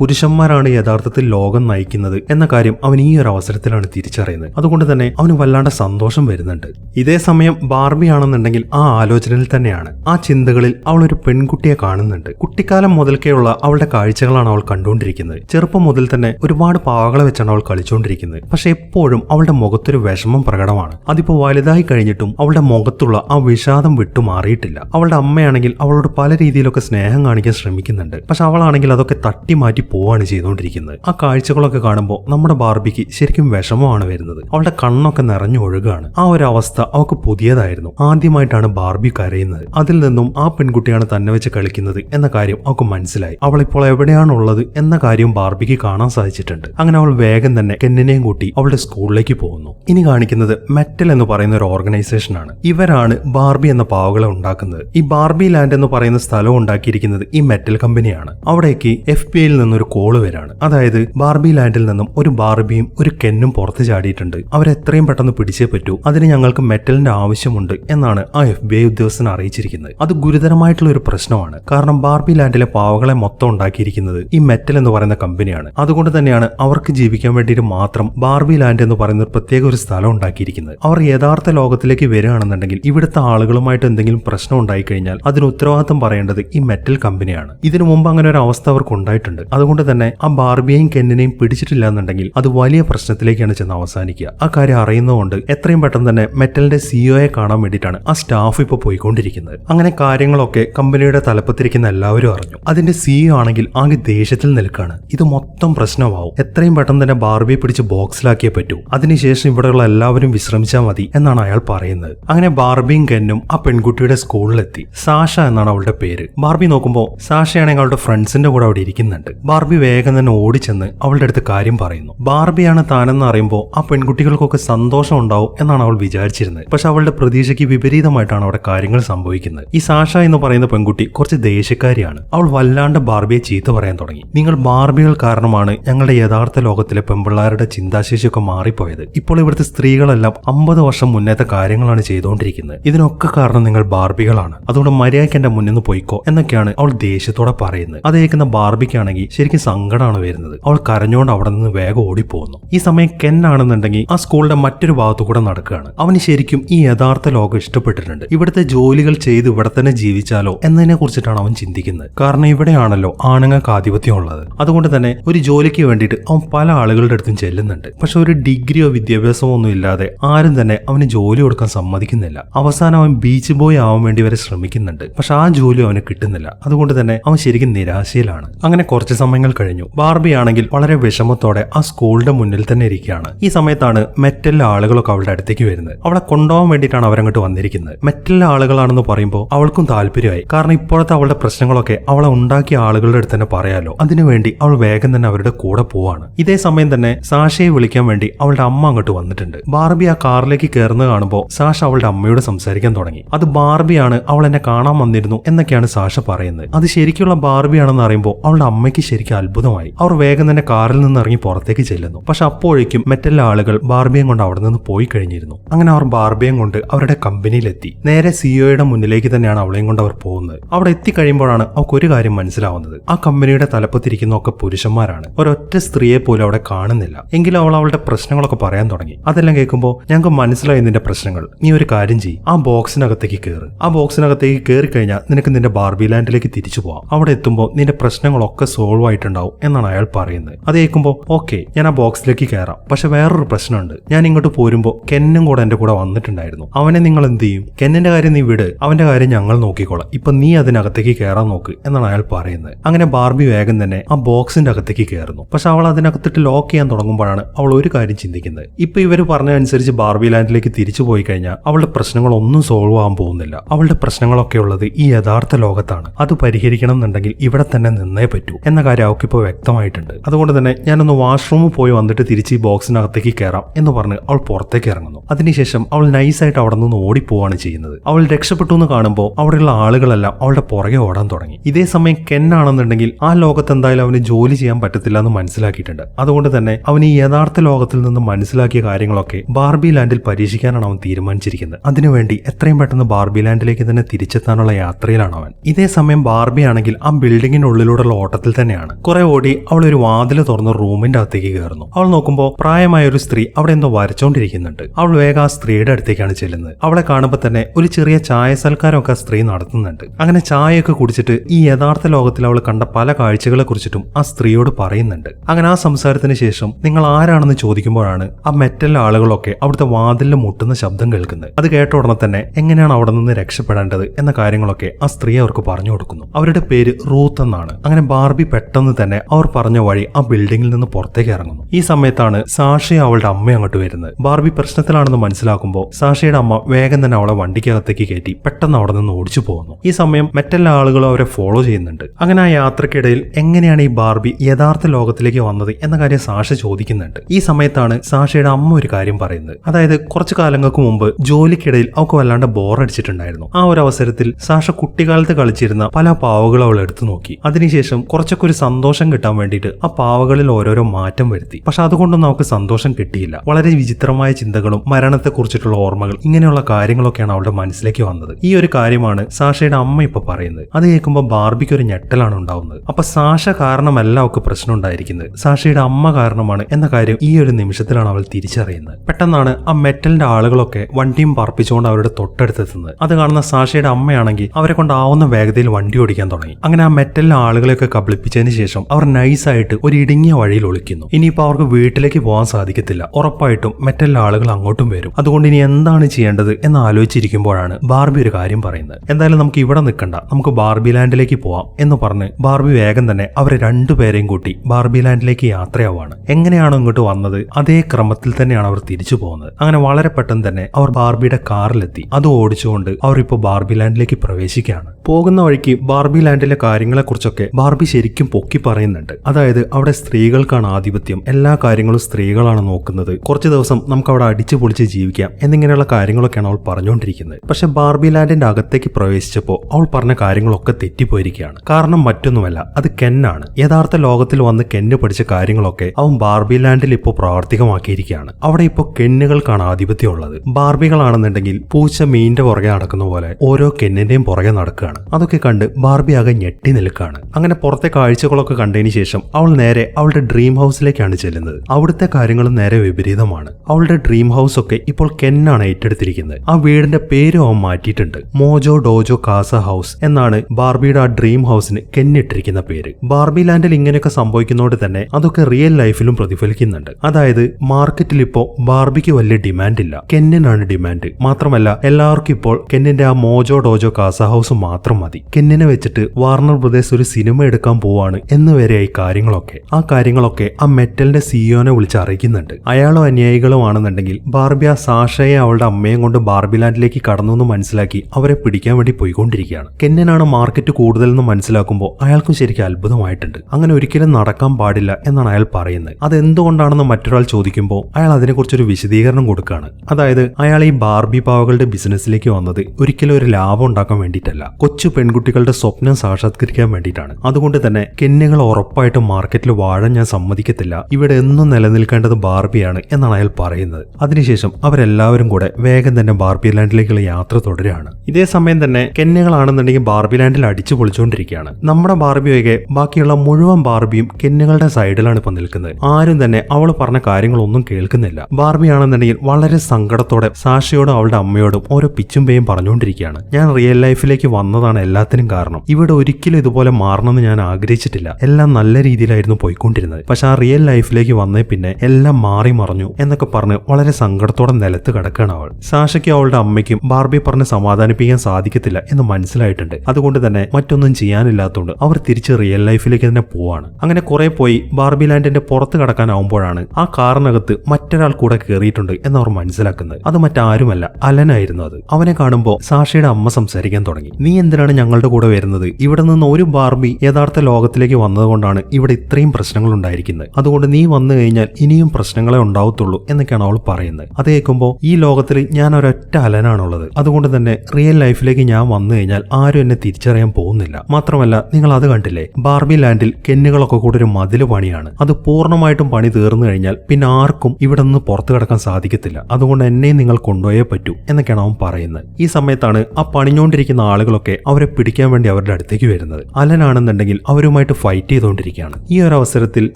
പുരുഷന്മാരാണ് യഥാർത്ഥത്തിൽ ലോകം നയിക്കുന്നത് എന്ന കാര്യം അവൻ ഈ ഒരു അവസരത്തിലാണ് തിരിച്ചറിയുന്നത്. അതുകൊണ്ട് തന്നെ അവന് വല്ലാണ്ട് സന്തോഷം വരുന്നുണ്ട്. ഇതേ സമയം ബാർബി ആണെന്നുണ്ടെങ്കിൽ ആ ആലോചനയിൽ തന്നെയാണ്. ആ ചിന്തകളിൽ അവൾ ഒരു പെൺകുട്ടിയെ കാണുന്നുണ്ട്. കുട്ടിക്കാലം മുതൽക്കേയുള്ള അവളുടെ കാഴ്ചകളാണ് അവൾ കണ്ടുകൊണ്ടിരിക്കുന്നത്. ചെറുപ്പം മുതൽ തന്നെ ഒരുപാട് പാവകളെ വെച്ചാണ് അവൾ കളിച്ചുകൊണ്ടിരിക്കുന്നത്. പക്ഷെ എപ്പോഴും അവളുടെ മുഖത്തൊരു വിഷമം പ്രകടമാണ്. അതിപ്പോ വലുതായി കഴിഞ്ഞിട്ടും അവളുടെ മുഖത്തുള്ള ആ വിഷാദം വിട്ടു മാറിയിട്ടില്ല. അവളുടെ അമ്മയാണെങ്കിൽ അവളോട് പല രീതിയിലൊക്കെ സ്നേഹം കാണിക്കാൻ ശ്രമിക്കുന്നുണ്ട്. പക്ഷെ അവളാണെങ്കിൽ അതൊക്കെ തട്ടി മാറ്റി പോവാണ് ചെയ്തുകൊണ്ടിരിക്കുന്നത്. ആ കാഴ്ചകളൊക്കെ കാണുമ്പോൾ നമ്മുടെ ബാർബിക്ക് ശരിക്കും വിഷമമാണ് വരുന്നത്. അവളുടെ കണ്ണൊക്കെ നിറഞ്ഞു ഒഴുകാണ്. ആ ഒരു അവസ്ഥ അവൾക്ക് പുതിയതായിരുന്നു. ആദ്യമായിട്ടാണ് ബാർബി കരയുന്നത്. അതിൽ നിന്നും ആ പെൺകുട്ടിയാണ് തന്നെ വെച്ച് കളിക്കുന്നത് എന്ന കാര്യം അവൾക്ക് മനസ്സിലായി. അവൾ ഇപ്പോൾ എവിടെയാണുള്ളത് എന്ന കാര്യം ബാർബിക്ക് കാണാൻ സാധിച്ചിട്ടുണ്ട്. അങ്ങനെ അവൾ വേഗം തന്നെ കെന്നിനെയും കൂട്ടി അവളുടെ സ്കൂളിലേക്ക് പോകുന്നു. ഇനി കാണിക്കുന്നത് മെറ്റൽ എന്ന് പറയുന്ന ഒരു ഓർഗനൈസേഷൻ ആണ്. ഇവരാണ് ബാർബി എന്ന പാവകളെ ഉണ്ടാക്കുന്നത്. ഈ ബാർബി ലാൻഡ് എന്ന് പറയുന്ന സ്ഥലം ഉണ്ടാക്കിയിരിക്കുന്നത് ഈ മെറ്റൽ കമ്പനിയാണ്. അവിടേക്ക് എഫ് ബി ഐയിൽ നിന്നൊരു കോൾ വരാണ്. അതായത് ബാർബി ലാൻഡിൽ നിന്നും ഒരു ബാർബിയും ഒരു കെന്നും പുറത്ത് ചാടിയിട്ടുണ്ട്. അവരെത്രയും പെട്ടെന്ന് പിടിച്ചേ പറ്റൂ. അതിന് ഞങ്ങൾക്ക് മെറ്റലിന്റെ ആവശ്യമുണ്ട് എന്നാണ് ആ എഫ് ബി ഐ ഉദ്യോഗസ്ഥൻ അറിയിച്ചിരിക്കുന്നത്. അത് ഗുരുതരമായിട്ടുള്ള ഒരു പ്രശ്നമാണ്. കാരണം ബാർബി ലാൻഡിലെ പാവകളെ മൊത്തം ഉണ്ടാക്കിയിരിക്കുന്നത് ഈ മെറ്റൽ എന്ന് പറയുന്ന കമ്പനിയാണ്. അതുകൊണ്ട് തന്നെയാണ് അവർക്ക് ജീവിക്കാൻ വേണ്ടിയിട്ട് മാത്രം ബാർബി ലാൻഡ് എന്ന് പറയുന്ന പ്രത്യേക ഒരു സ്ഥലം ഉണ്ടാക്കിയിരിക്കുന്നത്. അവർ യഥാർത്ഥ ലോകത്തിലേക്ക് വരികയാണെന്നുണ്ടെങ്കിൽ ഇവിടുത്തെ ആളുകളുമായിട്ട് എന്തെങ്കിലും പ്രശ്നം ഉണ്ടായി കഴിഞ്ഞാൽ അതിന് ഉത്തരവാദിത്തം പറയേണ്ടത് ഈ മെറ്റൽ കമ്പനിയാണ്. ഇതിനു മുമ്പ് അങ്ങനെ ഒരു അവസ്ഥ അവർക്ക് ഉണ്ടായിട്ടുണ്ട്. അതുകൊണ്ട് തന്നെ ആ ബാർബിയെയും കെന്നിനെയും പിടിച്ചിട്ടില്ല എന്നുണ്ടെങ്കിൽ അത് വലിയ പ്രശ്നത്തിലേക്കാണ് ചെന്ന് അവസാനിക്കുക. ആ കാര്യം അറിയുന്നതുകൊണ്ട് എത്രയും പെട്ടെന്ന് തന്നെ മെറ്റലിന്റെ സിഇഒയെ കാണാൻ വേണ്ടിയിട്ടാണ് ആ സ്റ്റാഫ് ഇപ്പോൾ പോയിക്കൊണ്ടിരിക്കുന്നത്. അങ്ങനെ കാര്യങ്ങളൊക്കെ കമ്പനിയുടെ തലപ്പത്തിരിക്കുന്ന എല്ലാവരും അറിഞ്ഞു. അതിന്റെ സിഇഒ ആണെങ്കിൽ ആകെ ദേഷ്യത്തിൽ നിൽക്കാണ്. ഇത് മൊത്തം പ്രശ്നമാവും. എത്രയും പെട്ടെന്ന് തന്നെ ബാർബിയെ പിടിച്ച് ബോക്സിലാക്കിയേ പറ്റൂ. അതിനുശേഷം ഇവിടെയുള്ള എല്ലാവരും വിശ്രമിച്ചാൽ മതി എന്നാണ് അയാൾ പറയുന്നത്. അങ്ങനെ ബാർബിയും കെന്നും ആ പെൺകുട്ടിയുടെ സ്കൂളിലെത്തി. സാഷ എന്നാണ് അവളുടെ പേര്. ബാർബി നോക്കുമ്പോൾ സാഷയാണെങ്കിൽ അവളുടെ ഫ്രണ്ട്സിന്റെ കൂടെ അവിടെ ഇരിക്കുന്നുണ്ട്. ബാർബി വേഗം തന്നെ ഓടിച്ചെന്ന് അവളുടെ അടുത്ത് കാര്യം പറയുന്നു. ബാർബിയാണ് താനെന്ന് അറിയുമ്പോൾ ആ പെൺകുട്ടികൾക്കൊക്കെ സന്തോഷം ഉണ്ടാവും എന്നാണ് അവൾ വിചാരിച്ചിരുന്നത്. പക്ഷെ അവളുടെ പ്രതീക്ഷയ്ക്ക് വിപരീതമായിട്ടാണ് അവിടെ കാര്യങ്ങൾ സംഭവിക്കുന്നത്. ഈ സാഷ എന്ന് പറയുന്ന പെൺകുട്ടി കുറച്ച് ദേഷ്യക്കാരിയാണ്. അവൾ വല്ലാണ്ട് ബാർബിയെ ചീത്ത പറയാൻ തുടങ്ങി. നിങ്ങൾ ബാർബികൾ കാരണമാണ് ഞങ്ങളുടെ യഥാർത്ഥ ലോകത്തിലെ പെൺപിള്ളാരുടെ ചിന്താശേഷിയൊക്കെ മാറിപ്പോയത്. ഇപ്പോൾ ഇവിടുത്തെ സ്ത്രീകളെല്ലാം അമ്പത് വർഷം മുന്നേത്തെ കാര്യങ്ങളാണ് ചെയ്തുകൊണ്ടിരിക്കുന്നത്. ഇതിനൊക്കെ കാരണം നിങ്ങൾ ബാർബികളാണ്. അതുകൊണ്ട് മര്യാദയ്ക്ക് എന്റെ മുന്നിൽ നിന്ന് പോയിക്കോ എന്നൊക്കെയാണ് അവൾ ദേഷ്യത്തോടെ പറയുന്നത്. അത് കേൾക്കുന്ന ബാർബിക്കാണെങ്കിൽ ശരിക്കും സങ്കടമാണ് വരുന്നത്. അവൾ കരഞ്ഞുകൊണ്ട് അവിടെ നിന്ന് വേഗം ഓടിപ്പോകുന്നു. ഈ സമയം കെൻ ആണെന്നുണ്ടെങ്കിൽ ആ സ്കൂളിന്റെ മറ്റൊരു ഭാഗത്തു കൂടെ നടക്കുകയാണ്. അവന് ശരിക്കും ഈ യഥാർത്ഥ ലോകം ഇഷ്ടപ്പെട്ടിട്ടുണ്ട്. ഇവിടുത്തെ ജോലികൾ ചെയ്ത് ഇവിടെ തന്നെ ജീവിച്ചാലോ എന്നതിനെ കുറിച്ചിട്ടാണ് അവൻ ചിന്തിക്കുന്നത്. കാരണം ഇവിടെയാണല്ലോ ആണുങ്ങൾക്ക് ആധിപത്യം ഉള്ളത്. അതുകൊണ്ട് തന്നെ ഒരു ജോലിക്ക് വേണ്ടിയിട്ട് അവൻ പല ആളുകളുടെ അടുത്തും ചെല്ലുന്നുണ്ട്. പക്ഷെ ഒരു ഡിഗ്രിയോ വിദ്യാഭ്യാസമോ ഒന്നും ഇല്ലാതെ ആരും തന്നെ അവന് ജോലി കൊടുക്കാൻ സമ്മതിക്കുന്നില്ല. അവസാനം അവൻ ബീച്ച് ബോയ് ആവാൻ വേണ്ടി വരെ ശ്രമിക്കുന്നുണ്ട്. പക്ഷെ ആ ജോലി അവന് കിട്ടുന്നില്ല. അതുകൊണ്ട് തന്നെ അവൻ ശരിക്കും നിരാശയിലാണ്. അങ്ങനെ കുറച്ച് സമയങ്ങൾ കഴിഞ്ഞു. ബാർബി ആണെങ്കിൽ വളരെ വിഷമത്തോടെ ആ സ്കൂളിന്റെ മുന്നിൽ തന്നെ ഇരിക്കുകയാണ് ഈ സമയത്താണ് മെറ്റലിലെ ആളുകളൊക്കെ അവളുടെ അടുത്തേക്ക് വരുന്നത്. അവളെ കൊണ്ടുപോകാൻ വേണ്ടിയിട്ടാണ് അവരങ്ങോട്ട് വന്നിരിക്കുന്നത്. മെറ്റലിലെ ആളുകളാണെന്ന് പറയുമ്പോൾ അവൾക്കും താല്പര്യമായി. കാരണം ഇപ്പോഴത്തെ അവളുടെ പ്രശ്നങ്ങളൊക്കെ അവളെ ഉണ്ടാക്കിയ ആളുകളുടെ അടുത്ത് തന്നെ പറയാലോ. അതിനുവേണ്ടി അവൾ വേഗം തന്നെ അവരുടെ കൂടെ പോവാണ്. ഇതേ സമയം തന്നെ സാഷയെ വിളിക്കാൻ വേണ്ടി അവളുടെ അമ്മ അങ്ങോട്ട് വന്നിട്ടുണ്ട്. ബാർബി ആ കാറിലേക്ക് കയറുന്നത് കാണുമ്പോൾ സാഷ അവളുടെ അമ്മയോട് സംസാരിക്കാൻ തുടങ്ങി. അത് ബാർബിയാണ് അവൾ എന്നെ കാണാൻ വന്നിരുന്നു എന്നൊക്കെയാണ് സാഷ പറയുന്നത്. അത് ശരിക്കുള്ള ബാർബിയാണെന്ന് അറിയുമ്പോൾ അവളുടെ അമ്മയ്ക്ക് ശരിക്കും അത്ഭുതമായി. അവർ വേഗം തന്നെ കാറിൽ നിന്ന് ഇറങ്ങി പുറത്തേക്ക് ചെല്ലുന്നു. പക്ഷെ അപ്പോഴേക്കും മറ്റെല്ലാ ആളുകൾ ബാർബിയും കൊണ്ട് അവിടെ നിന്ന് പോയി കഴിഞ്ഞിരുന്നു. അങ്ങനെ അവർ ബാർബിയും കൊണ്ട് അവരുടെ കമ്പനിയിലെത്തി. നേരെ സിഇഒയുടെ മുന്നിലേക്ക് തന്നെയാണ് അവളെയും കൊണ്ട് അവർ പോകുന്നത്. അവിടെ എത്തിക്കഴിയുമ്പോഴാണ് അവർക്ക് ഒരു കാര്യം മനസ്സിലാവുന്നത്. ആ കമ്പനിയുടെ തലപ്പത്തിരിക്കുന്ന ഒക്കെ പുരുഷന്മാരാണ്. ഒരൊറ്റ സ്ത്രീയെ പോലും അവിടെ കാണുന്നില്ല. എങ്കിലും അവൾ അവളുടെ പ്രശ്നങ്ങളൊക്കെ പറയാൻ തുടങ്ങി. അതെല്ലാം കേൾക്കുമ്പോൾ ഞങ്ങൾക്ക് മനസ്സിലായി നിന്റെ പ്രശ്നങ്ങൾ. നീ ഒരു കാര്യം ചെയ്യ്. ആ ബോക്സിനകത്തേക്ക് കയറ് ആ ബോക്സിനകത്തേക്ക് കയറി കഴിഞ്ഞാൽ നിനക്ക് നിന്റെ ബാർബി ലാൻഡിലേക്ക് തിരിച്ചു പോവാം. അവിടെ എത്തുമ്പോൾ നിന്റെ പ്രശ്നങ്ങളൊക്കെ സോൾവ് ആയിട്ടുണ്ടാവും എന്നാണ് അയാൾ പറയുന്നത്. അത് കേൾക്കുമ്പോൾ ഓക്കെ ഞാൻ ആ ബോക്സിലേക്ക് കയറാം പക്ഷെ വേറൊരു പ്രശ്നമുണ്ട്. ഞാൻ ഇങ്ങോട്ട് പോരുമ്പോൾ കെന്നും കൂടെ എന്റെ കൂടെ വന്നിട്ടുണ്ടായിരുന്നു. അവനെ നിങ്ങൾ എന്ത് ചെയ്യും? കെന്നിന്റെ കാര്യം നീ വിട്. അവന്റെ കാര്യം ഞങ്ങൾ നോക്കിക്കോളാം. ഇപ്പൊ നീ അതിനകത്തേക്ക് കയറാൻ നോക്ക് എന്നാണ് അയാൾ പറയുന്നത്. അങ്ങനെ ബാർബി വേഗം തന്നെ ആ ബോക്സിന്റെ അകത്തേക്ക് കയറുന്നു. പക്ഷെ അവൾ അതിനകത്തിട്ട് ലോക്ക് ചെയ്യാൻ തുടങ്ങുമ്പോഴാണ് അവൾ ഒരു കാര്യം ചിന്തിക്കുന്നത്. ഇപ്പൊ ഇവർ പറഞ്ഞതനുസരിച്ച് ബാർബി ലാൻഡിലേക്ക് തിരിച്ചു പോയി കഴിഞ്ഞാൽ അവളുടെ പ്രശ്നങ്ങളൊന്നും സോൾവ് ആവാൻ പോകുന്നില്ല. അവളുടെ പ്രശ്നങ്ങളൊക്കെ ഉള്ളത് ഈ യഥാർത്ഥ ലോകത്താണ്. അത് പരിഹരിക്കണം എന്നുണ്ടെങ്കിൽ ഇവിടെ തന്നെ നിന്നേ പറ്റൂ എന്ന കാര്യം അവൾക്കിപ്പോൾ വ്യക്തമായിട്ടുണ്ട്. അതുകൊണ്ട് തന്നെ ഞാനൊന്ന് വാഷ്റൂമിൽ പോയി വന്നിട്ട് തിരിച്ച് ബോക്സിനകത്തേക്ക് കയറാം എന്ന് പറഞ്ഞ് അവൾ പുറത്തേക്ക് ഇറങ്ങുന്നു. അതിനുശേഷം അവൾ നൈസായിട്ട് അവിടെ നിന്ന് ഓടിപ്പോവാണ് ചെയ്യുന്നത്. അവൾ രക്ഷപ്പെട്ടു എന്ന് കാണുമ്പോൾ അവിടെയുള്ള ആളുകളെല്ലാം അവളുടെ പുറകെ ഓടാൻ തുടങ്ങി. ഇതേ സമയം കെൻ ആണെന്നുണ്ടെങ്കിൽ ആ ലോകത്ത് എന്തായാലും അവന് ജോലി ചെയ്യാൻ പറ്റത്തില്ല എന്ന് മനസ്സിലാക്കിയിട്ടുണ്ട്. അതുകൊണ്ട് തന്നെ അവൻ ഈ യഥാർത്ഥ ലോകത്തിൽ നിന്ന് മനസ്സിലാക്കിയ കാര്യങ്ങളൊക്കെ ബാർബി ലാൻഡിൽ പരീക്ഷിക്കാനാണ് അവൻ തീരുമാനിച്ചിരിക്കുന്നത്. അതിനുവേണ്ടി എത്രയും പെട്ടെന്ന് ബാർബി ലാൻഡിലേക്ക് തന്നെ തിരിച്ചെത്താനുള്ള യാത്രയിലാണ് അവൻ. ഇതേ സമയം ബാർബി ആണെങ്കിൽ ആ ബിൽഡിങ്ങിനുള്ളിലൂടെയുള്ള ഓട്ടത്തിൽ തന്നെയാണ്. കുറെ ഓടി അവൾ ഒരു വാതിൽ തുറന്ന് റൂമിന്റെ അകത്തേക്ക് കയറുന്നു. അവൾ നോക്കുമ്പോൾ പ്രായമായ ഒരു സ്ത്രീ അവിടെ എന്തോ വരച്ചോണ്ടിരിക്കുന്നുണ്ട്. അവൾ വേഗം ആ സ്ത്രീയുടെ അടുത്തേക്കാണ് ചെല്ലുന്നത്. അവളെ കാണുമ്പോൾ തന്നെ ഒരു ചെറിയ ചായ സൽക്കാരമൊക്കെ സ്ത്രീ നടത്തുന്നുണ്ട്. അങ്ങനെ ചായയൊക്കെ കുടിച്ചിട്ട് ഈ യഥാർത്ഥ ലോകത്തിൽ അവൾ കണ്ട പല കാഴ്ചകളെ കുറിച്ചിട്ടും ആ സ്ത്രീയോട് പറയുന്നുണ്ട്. അങ്ങനെ ആ സംസാരത്തിന് ശേഷം നിങ്ങൾ ആരാണെന്ന് ചോദിക്കുമ്പോഴാണ് ആ മെറ്റൽ ആളുകളൊക്കെ അവിടുത്തെ വാതിലിൽ മുട്ടുന്ന ശബ്ദം കേൾക്കുന്നത്. അത് കേട്ട ഉടനെ തന്നെ എങ്ങനെയാണ് അവിടെ നിന്ന് രക്ഷപ്പെടേണ്ടത് എന്ന കാര്യങ്ങളൊക്കെ ആ സ്ത്രീ അവർക്ക് പറഞ്ഞു കൊടുക്കുന്നു. അവരുടെ പേര് റൂത്ത് എന്നാണ്. അങ്ങനെ ബാർബി പെട്ടെന്ന് തന്നെ അവർ പറഞ്ഞ വഴി ആ ബിൽഡിംഗിൽ നിന്ന് പുറത്തേക്ക് ഇറങ്ങുന്നു. ഈ സമയത്താണ് സാഷയും അവളുടെ അമ്മ അങ്ങോട്ട് വരുന്നത്. ബാർബി പ്രശ്നത്തിലാണെന്ന് മനസ്സിലാക്കുമ്പോൾ സാഷയുടെ അമ്മ വേഗം തന്നെ അവളെ വണ്ടിക്കകത്തേക്ക് കയറ്റി പെട്ടെന്ന് അവിടെ നിന്ന് ഓടിച്ചു പോകുന്നു ഈ സമയം മറ്റെല്ലാ ആളുകളും അവരെ ഫോളോ ചെയ്യുന്നുണ്ട്. അങ്ങനെ ആ യാത്രക്കിടയിൽ എങ്ങനെയാണ് ഈ ബാർബി യഥാർത്ഥ ലോകത്തിലേക്ക് വന്നത് എന്ന കാര്യം സാഷ ചോദിക്കുന്നുണ്ട്. ഈ സമയത്താണ് സാഷയുടെ അമ്മ ഒരു കാര്യം പറയുന്നത്. അതായത് കുറച്ചു കാലങ്ങൾക്ക് മുമ്പ് ജോലിക്കിടയിൽ അവൾക്ക് വല്ലാണ്ട് ബോറടിച്ചിട്ടുണ്ടായിരുന്നു. ആ ഒരു അവസരത്തിൽ സാഷ കുട്ടിക്കാലത്ത് കളിച്ചിരുന്ന പല പാവകൾ അവൾ എടുത്തു നോക്കി. അതിനുശേഷം കുറച്ചൊക്കെ ഒരു സന്തോഷം കിട്ടാൻ വേണ്ടിയിട്ട് ആ പാവകളിൽ ഓരോരോ മാറ്റം വരുത്തി. പക്ഷെ അതുകൊണ്ടൊന്നും അവൾക്ക് സന്തോഷം കിട്ടിയില്ല. വളരെ വിചിത്രമായ ചിന്തകളും മരണത്തെക്കുറിച്ചിട്ടുള്ള ഓർമ്മകൾ ഇങ്ങനെയുള്ള കാര്യങ്ങളൊക്കെയാണ് അവളുടെ മനസ്സിലേക്ക് വന്നത്. ഈ ഒരു കാര്യമാണ് സാഷയുടെ അമ്മ ഇപ്പൊ പറയുന്നത്. അത് കേൾക്കുമ്പോൾ ബാർബിക്ക് ഒരു ഞെട്ടലാണ് ഉണ്ടാവുന്നത്. അപ്പൊ സാഷ കാരണമല്ല അവൾക്ക് പ്രശ്നം ഉണ്ടായിരിക്കുന്നത്. സാഷയുടെ അമ്മ കാരണമാണ് എന്ന കാര്യം ഈ ഒരു നിമിഷത്തിലാണ് അവൾ തിരിച്ചറിയുന്നത്. പെട്ടെന്നാണ് ആ മെറ്റലിന്റെ ആളുകളൊക്കെ വണ്ടിയും പറപ്പിച്ചുകൊണ്ട് അവരുടെ തൊട്ടടുത്തെത്തുന്നത്. അത് കാണുന്ന സാഷയുടെ അമ്മയാണെങ്കിൽ അവരെ കൊണ്ടാവുന്ന വേഗതയിൽ വണ്ടി ഓടിക്കാൻ തുടങ്ങി. അങ്ങനെ ആ മെറ്റലിലെ ആളുകളെയൊക്കെ കബളിപ്പിച്ചതിന് ശേഷം അവർ നൈസായിട്ട് ഒരു ഇടുങ്ങിയ വഴിയിൽ ഒളിക്കുന്നു. ഇനിയിപ്പോൾ അവർക്ക് വീട്ടിലേക്ക് പോകാൻ സാധിക്കത്തില്ല. ഉറപ്പായിട്ടും മറ്റെല്ലാ ആളുകൾ അങ്ങോട്ടും വരും. അതുകൊണ്ട് ഇനി എന്താണ് ചെയ്യേണ്ടത് എന്ന് ആലോചിച്ചിരിക്കുമ്പോഴാണ് ബാർബി ഒരു കാര്യം പറയുന്നത്. എന്തായാലും നമുക്ക് ഇവിടെ നിൽക്കണ്ട. നമുക്ക് ബാർബി ലാൻഡിലേക്ക് പോവാം എന്ന് പറഞ്ഞ് ബാർബി വേഗം തന്നെ അവരെ രണ്ടുപേരെയും കൂട്ടി ബാർബി ലാൻഡിലേക്ക് യാത്രയാവാണ് എങ്ങനെയാണോ ഇങ്ങോട്ട് വന്നത് അതേ ക്രമത്തിൽ തന്നെയാണ് അവർ തിരിച്ചു പോകുന്നത്. അങ്ങനെ വളരെ പെട്ടെന്ന് തന്നെ അവർ ബാർബിയുടെ കാറിലെത്തി. അത് ഓടിച്ചുകൊണ്ട് അവർ ഇപ്പോൾ ബാർബി ലാൻഡിലേക്ക് പ്രവേശിക്കുകയാണ്. പോകുന്ന വഴിക്ക് ബാർബി ലാൻഡിലെ കാര്യങ്ങളെക്കുറിച്ചൊക്കെ ബാർബി ശരിക്കും പൊക്കി പറയുന്നുണ്ട്. അതായത് അവിടെ സ്ത്രീകൾക്കാണ് ആധിപത്യം. എല്ലാ കാര്യങ്ങളും സ്ത്രീകളാണ് നോക്കുന്നത്. കുറച്ച് ദിവസം നമുക്ക് അവിടെ അടിച്ചു പൊളിച്ച് ജീവിക്കാം എന്നിങ്ങനെയുള്ള കാര്യങ്ങളൊക്കെയാണ് അവൾ പറഞ്ഞുകൊണ്ടിരിക്കുന്നത്. പക്ഷെ ബാർബി ലാൻഡിന്റെ അകത്തേക്ക് പ്രവേശിച്ചപ്പോൾ അവൾ പറഞ്ഞ കാര്യങ്ങളൊക്കെ തെറ്റിപ്പോയിരിക്കുകയാണ്. കാരണം മറ്റൊന്നുമല്ല അത് കെന്നാണ്. യഥാർത്ഥ ലോകത്തിൽ വന്ന് കെന്ന് പഠിച്ച കാര്യങ്ങളൊക്കെ അവൻ ബാർബി ലാൻഡിൽ ഇപ്പോൾ പ്രാവർത്തികമാക്കിയിരിക്കുകയാണ്. അവിടെ ഇപ്പോൾ കെന്നുകൾക്കാണ് ആധിപത്യം ഉള്ളത് ബാർബികളാണെന്നുണ്ടെങ്കിൽ പൂച്ച മീനിന്റെ പുറകെ നടക്കുന്ന പോലെ ഓരോ കെന്നിന്റെയും പുറകെ നടക്കുകയാണ്. അതൊക്കെ കണ്ട് ബാർബി ആകെ ഞെട്ടി നിൽക്കുകയാണ്. അങ്ങനെ പുറത്തെ കാഴ്ചകളൊക്കെ കണ്ടതിന് ശേഷം അവൾ നേരെ അവളുടെ ഡ്രീം ഹൗസിലേക്കാണ് ചെല്ലുന്നത്. അവിടുത്തെ കാര്യങ്ങളും നേരെ വിപരീതമാണ്. അവളുടെ ഡ്രീം ഹൗസ് ഒക്കെ ഇപ്പോൾ കെന്നാണ് ഏറ്റെടുത്തിരിക്കുന്നത്. ആ വീടിന്റെ പേര് അവൻ മാറ്റിയിട്ടുണ്ട്. മോജോ ഡോജോ കാസ ഹൗസ് എന്നാണ് ബാർബിയുടെ ആ ഡ്രീം ഹൗസിന് കെന്നിട്ടിരിക്കുന്ന പേര്. ബാർബി ലാൻഡിൽ ഇങ്ങനെയൊക്കെ സംഭവിക്കുന്നതോട് തന്നെ അതൊക്കെ റിയൽ ലൈഫിലും പ്രതിഫലിക്കുന്നുണ്ട്. അതായത് മാർക്കറ്റിൽ ഇപ്പോൾ ബാർബിക്ക് വലിയ ഡിമാൻഡ് ഇല്ല. കെന്നിനാണ് ഡിമാൻഡ് മാത്രമല്ല എല്ലാവർക്കും ഇപ്പോൾ കെന്നിന്റെ ആ മോജോ ഡോജോ കാസ ഹൗസ് മാത്രം മതി. കെന്നിനെ വെച്ചിട്ട് വാർണർ ബ്രദേഴ്സ് ഒരു സിനിമ എടുക്കാൻ പോവാണ് എന്ന് വരെയായി കാര്യങ്ങളൊക്കെ. ആ കാര്യങ്ങളൊക്കെ ആ മെറ്റലിന്റെ സിഇഒനെ വിളിച്ച് അറിയിക്കുന്നുണ്ട്. അയാളോ അനുയായികളോ ആണെന്നുണ്ടെങ്കിൽ ബാർബി ആ സാഷയെ അവളുടെ അമ്മയും കൊണ്ട് ബാർബിലാൻഡിലേക്ക് കടന്നു എന്ന് മനസ്സിലാക്കി അവരെ പിടിക്കാൻ വേണ്ടി പോയിക്കൊണ്ടിരിക്കുകയാണ്. കെന്നനാണ് മാർക്കറ്റ് കൂടുതലെന്ന് മനസ്സിലാക്കുമ്പോൾ അയാൾക്കും ശരിക്കും അത്ഭുതമായിട്ടുണ്ട്. അങ്ങനെ ഒരിക്കലും നടക്കാൻ പാടില്ല എന്നാണ് അയാൾ പറയുന്നത്. അത് അതെന്തുകൊണ്ടാണെന്ന് മറ്റൊരാൾ ചോദിക്കുമ്പോൾ അയാൾ അതിനെക്കുറിച്ചൊരു വിശദീകരണം കൊടുക്കുകയാണ്. അതായത് അയാൾ ഈ ബാർബി പാവകളുടെ ബിസിനസ്സിലേക്ക് വന്നത് ഒരിക്കലും ഒരു ലാഭം ഉണ്ടാക്കാൻ വേണ്ടിയിട്ടല്ല. കൊച്ചു പെൺകുട്ടികളുടെ സ്വപ്നം സാക്ഷാത്കരിക്കാൻ വേണ്ടിയിട്ടാണ്. അതുകൊണ്ട് തന്നെ കെന്നുകൾ ഉറപ്പായിട്ടും മാർക്കറ്റിൽ വാഴാൻ ഞാൻ സമ്മതിക്കത്തില്ല. ഇവിടെ എന്നും നിലനിൽക്കേണ്ടത് ബാർബിയാണ് എന്നാണ് അയാൾ പറയുന്നത്. അതിനുശേഷം അവരെല്ലാവരും കൂടെ വേഗം തന്നെ ബാർബി ലാൻഡിലേക്കുള്ള യാത്ര തുടരുകയാണ്. ഇതേ സമയം തന്നെ കെന്നുകളാണെന്നുണ്ടെങ്കിൽ ബാർബി ലാൻഡിൽ അടിച്ചു പൊളിച്ചുകൊണ്ടിരിക്കുകയാണ്. നമ്മുടെ ബാർബിയൊക്കെ ബാക്കിയുള്ള മുഴുവൻ ബാർബിയും കെന്നുകളുടെ സൈഡിലാണ് ഇപ്പൊ നിൽക്കുന്നത്. ആരും തന്നെ അവൾ പറഞ്ഞ കാര്യങ്ങളൊന്നും കേൾക്കുന്നില്ല. ബാർബി ആണെന്നുണ്ടെങ്കിൽ വളരെ സങ്കടത്തോടെ സാക്ഷിയോടും അവളുടെ അമ്മയോടും ഓരോ പിച്ചും പേയും പറഞ്ഞുകൊണ്ടിരിക്കുകയാണ്. ഞാൻ റിയൽ ലൈഫിലേക്ക് വന്നതാണ് എല്ലാത്തിനും കാരണം. ഇവിടെ ഒരിക്കലും ഇതുപോലെ മാറണമെന്ന് ഞാൻ ആഗ്രഹിച്ചിട്ടില്ല. എല്ലാം നല്ല രീതിയിലായിരുന്നു പോയിക്കൊണ്ടിരുന്നത്. പക്ഷെ ആ റിയൽ ലൈഫിലേക്ക് വന്നേ പിന്നെ എല്ലാം മാറി മറഞ്ഞു എന്നൊക്കെ പറഞ്ഞ് വളരെ സങ്കടത്തോടെ നിലത്ത് കിടക്കുകയാണ് അവൾ. സാഷയ്ക്ക് അവളുടെ അമ്മയ്ക്കും ബാർബി പറഞ്ഞ് സമാധാനിപ്പിക്കാൻ സാധിക്കത്തില്ല എന്ന് മനസ്സിലായിട്ടുണ്ട്. അതുകൊണ്ട് തന്നെ മറ്റൊന്നും ചെയ്യാനില്ലാത്തതുകൊണ്ട് അവർ തിരിച്ച് റിയൽ ലൈഫിലേക്ക് തന്നെ പോവാണ്. അങ്ങനെ കുറെ പോയി ബാർബി ലാൻഡിന്റെ പുറത്ത് കടക്കാനാവുമ്പോഴാണ് ആ കാറിനകത്ത് മറ്റൊരാൾ കൂടെ കയറിയിട്ടുണ്ട് എന്ന് അവർ മനസ്സിലാക്കുന്നത്. അത് മറ്റാരുമല്ല അലനായിരുന്നു അത്. അവനെ കാണുമ്പോൾ സാഷയുടെ അമ്മ സംസാരിക്കാൻ തുടങ്ങി. നീ എന്തിനാണ് ഞങ്ങളുടെ കൂടെ വരുന്നത്? ഇവിടെ നിന്ന് ഒരു ബാർബി യഥാർത്ഥ ലോകത്തിലേക്ക് വന്നതുകൊണ്ടാണ് ഇവിടെ ഇത്രയും പ്രശ്നങ്ങൾ ഉണ്ടായിരിക്കുന്നത്. അതുകൊണ്ട് നീ വന്നു കഴിഞ്ഞാൽ കഴിഞ്ഞാൽ ഇനിയും പ്രശ്നങ്ങളെ ഉണ്ടാവത്തുള്ളൂ എന്നൊക്കെയാണ് അവൾ പറയുന്നത്. അത് കേൾക്കുമ്പോൾ ഈ ലോകത്തിൽ ഞാൻ ഒരൊറ്റ അലനാണുള്ളത്. അതുകൊണ്ട് തന്നെ റിയൽ ലൈഫിലേക്ക് ഞാൻ വന്നു കഴിഞ്ഞാൽ ആരും എന്നെ തിരിച്ചറിയാൻ പോകുന്നില്ല. മാത്രമല്ല നിങ്ങൾ അത് കണ്ടില്ലേ? ബാർബി ലാൻഡിൽ കെന്നുകളൊക്കെ കൂടെ ഒരു മതിൽ പണിയാണ്. അത് പൂർണമായിട്ടും പണി തീർന്നു കഴിഞ്ഞാൽ പിന്നെ ആർക്കും ഇവിടെ നിന്ന് പുറത്തു കിടക്കാൻ സാധിക്കത്തില്ല. അതുകൊണ്ട് എന്നെയും നിങ്ങൾ കൊണ്ടുപോയേ പറ്റൂ എന്നൊക്കെയാണ് അവൻ പറയുന്നത്. ഈ സമയത്താണ് ആ പണിഞ്ഞുകൊണ്ടിരിക്കുന്ന ആളുകളൊക്കെ അവരെ പിടിക്കാൻ വേണ്ടി അവരുടെ അടുത്തേക്ക് വരുന്നത്. അലനാണെന്നുണ്ടെങ്കിൽ അവരുമായിട്ട് ഫൈറ്റ് ചെയ്തുകൊണ്ടിരിക്കുകയാണ്. ഈ ഒരു അവസരത്തിൽ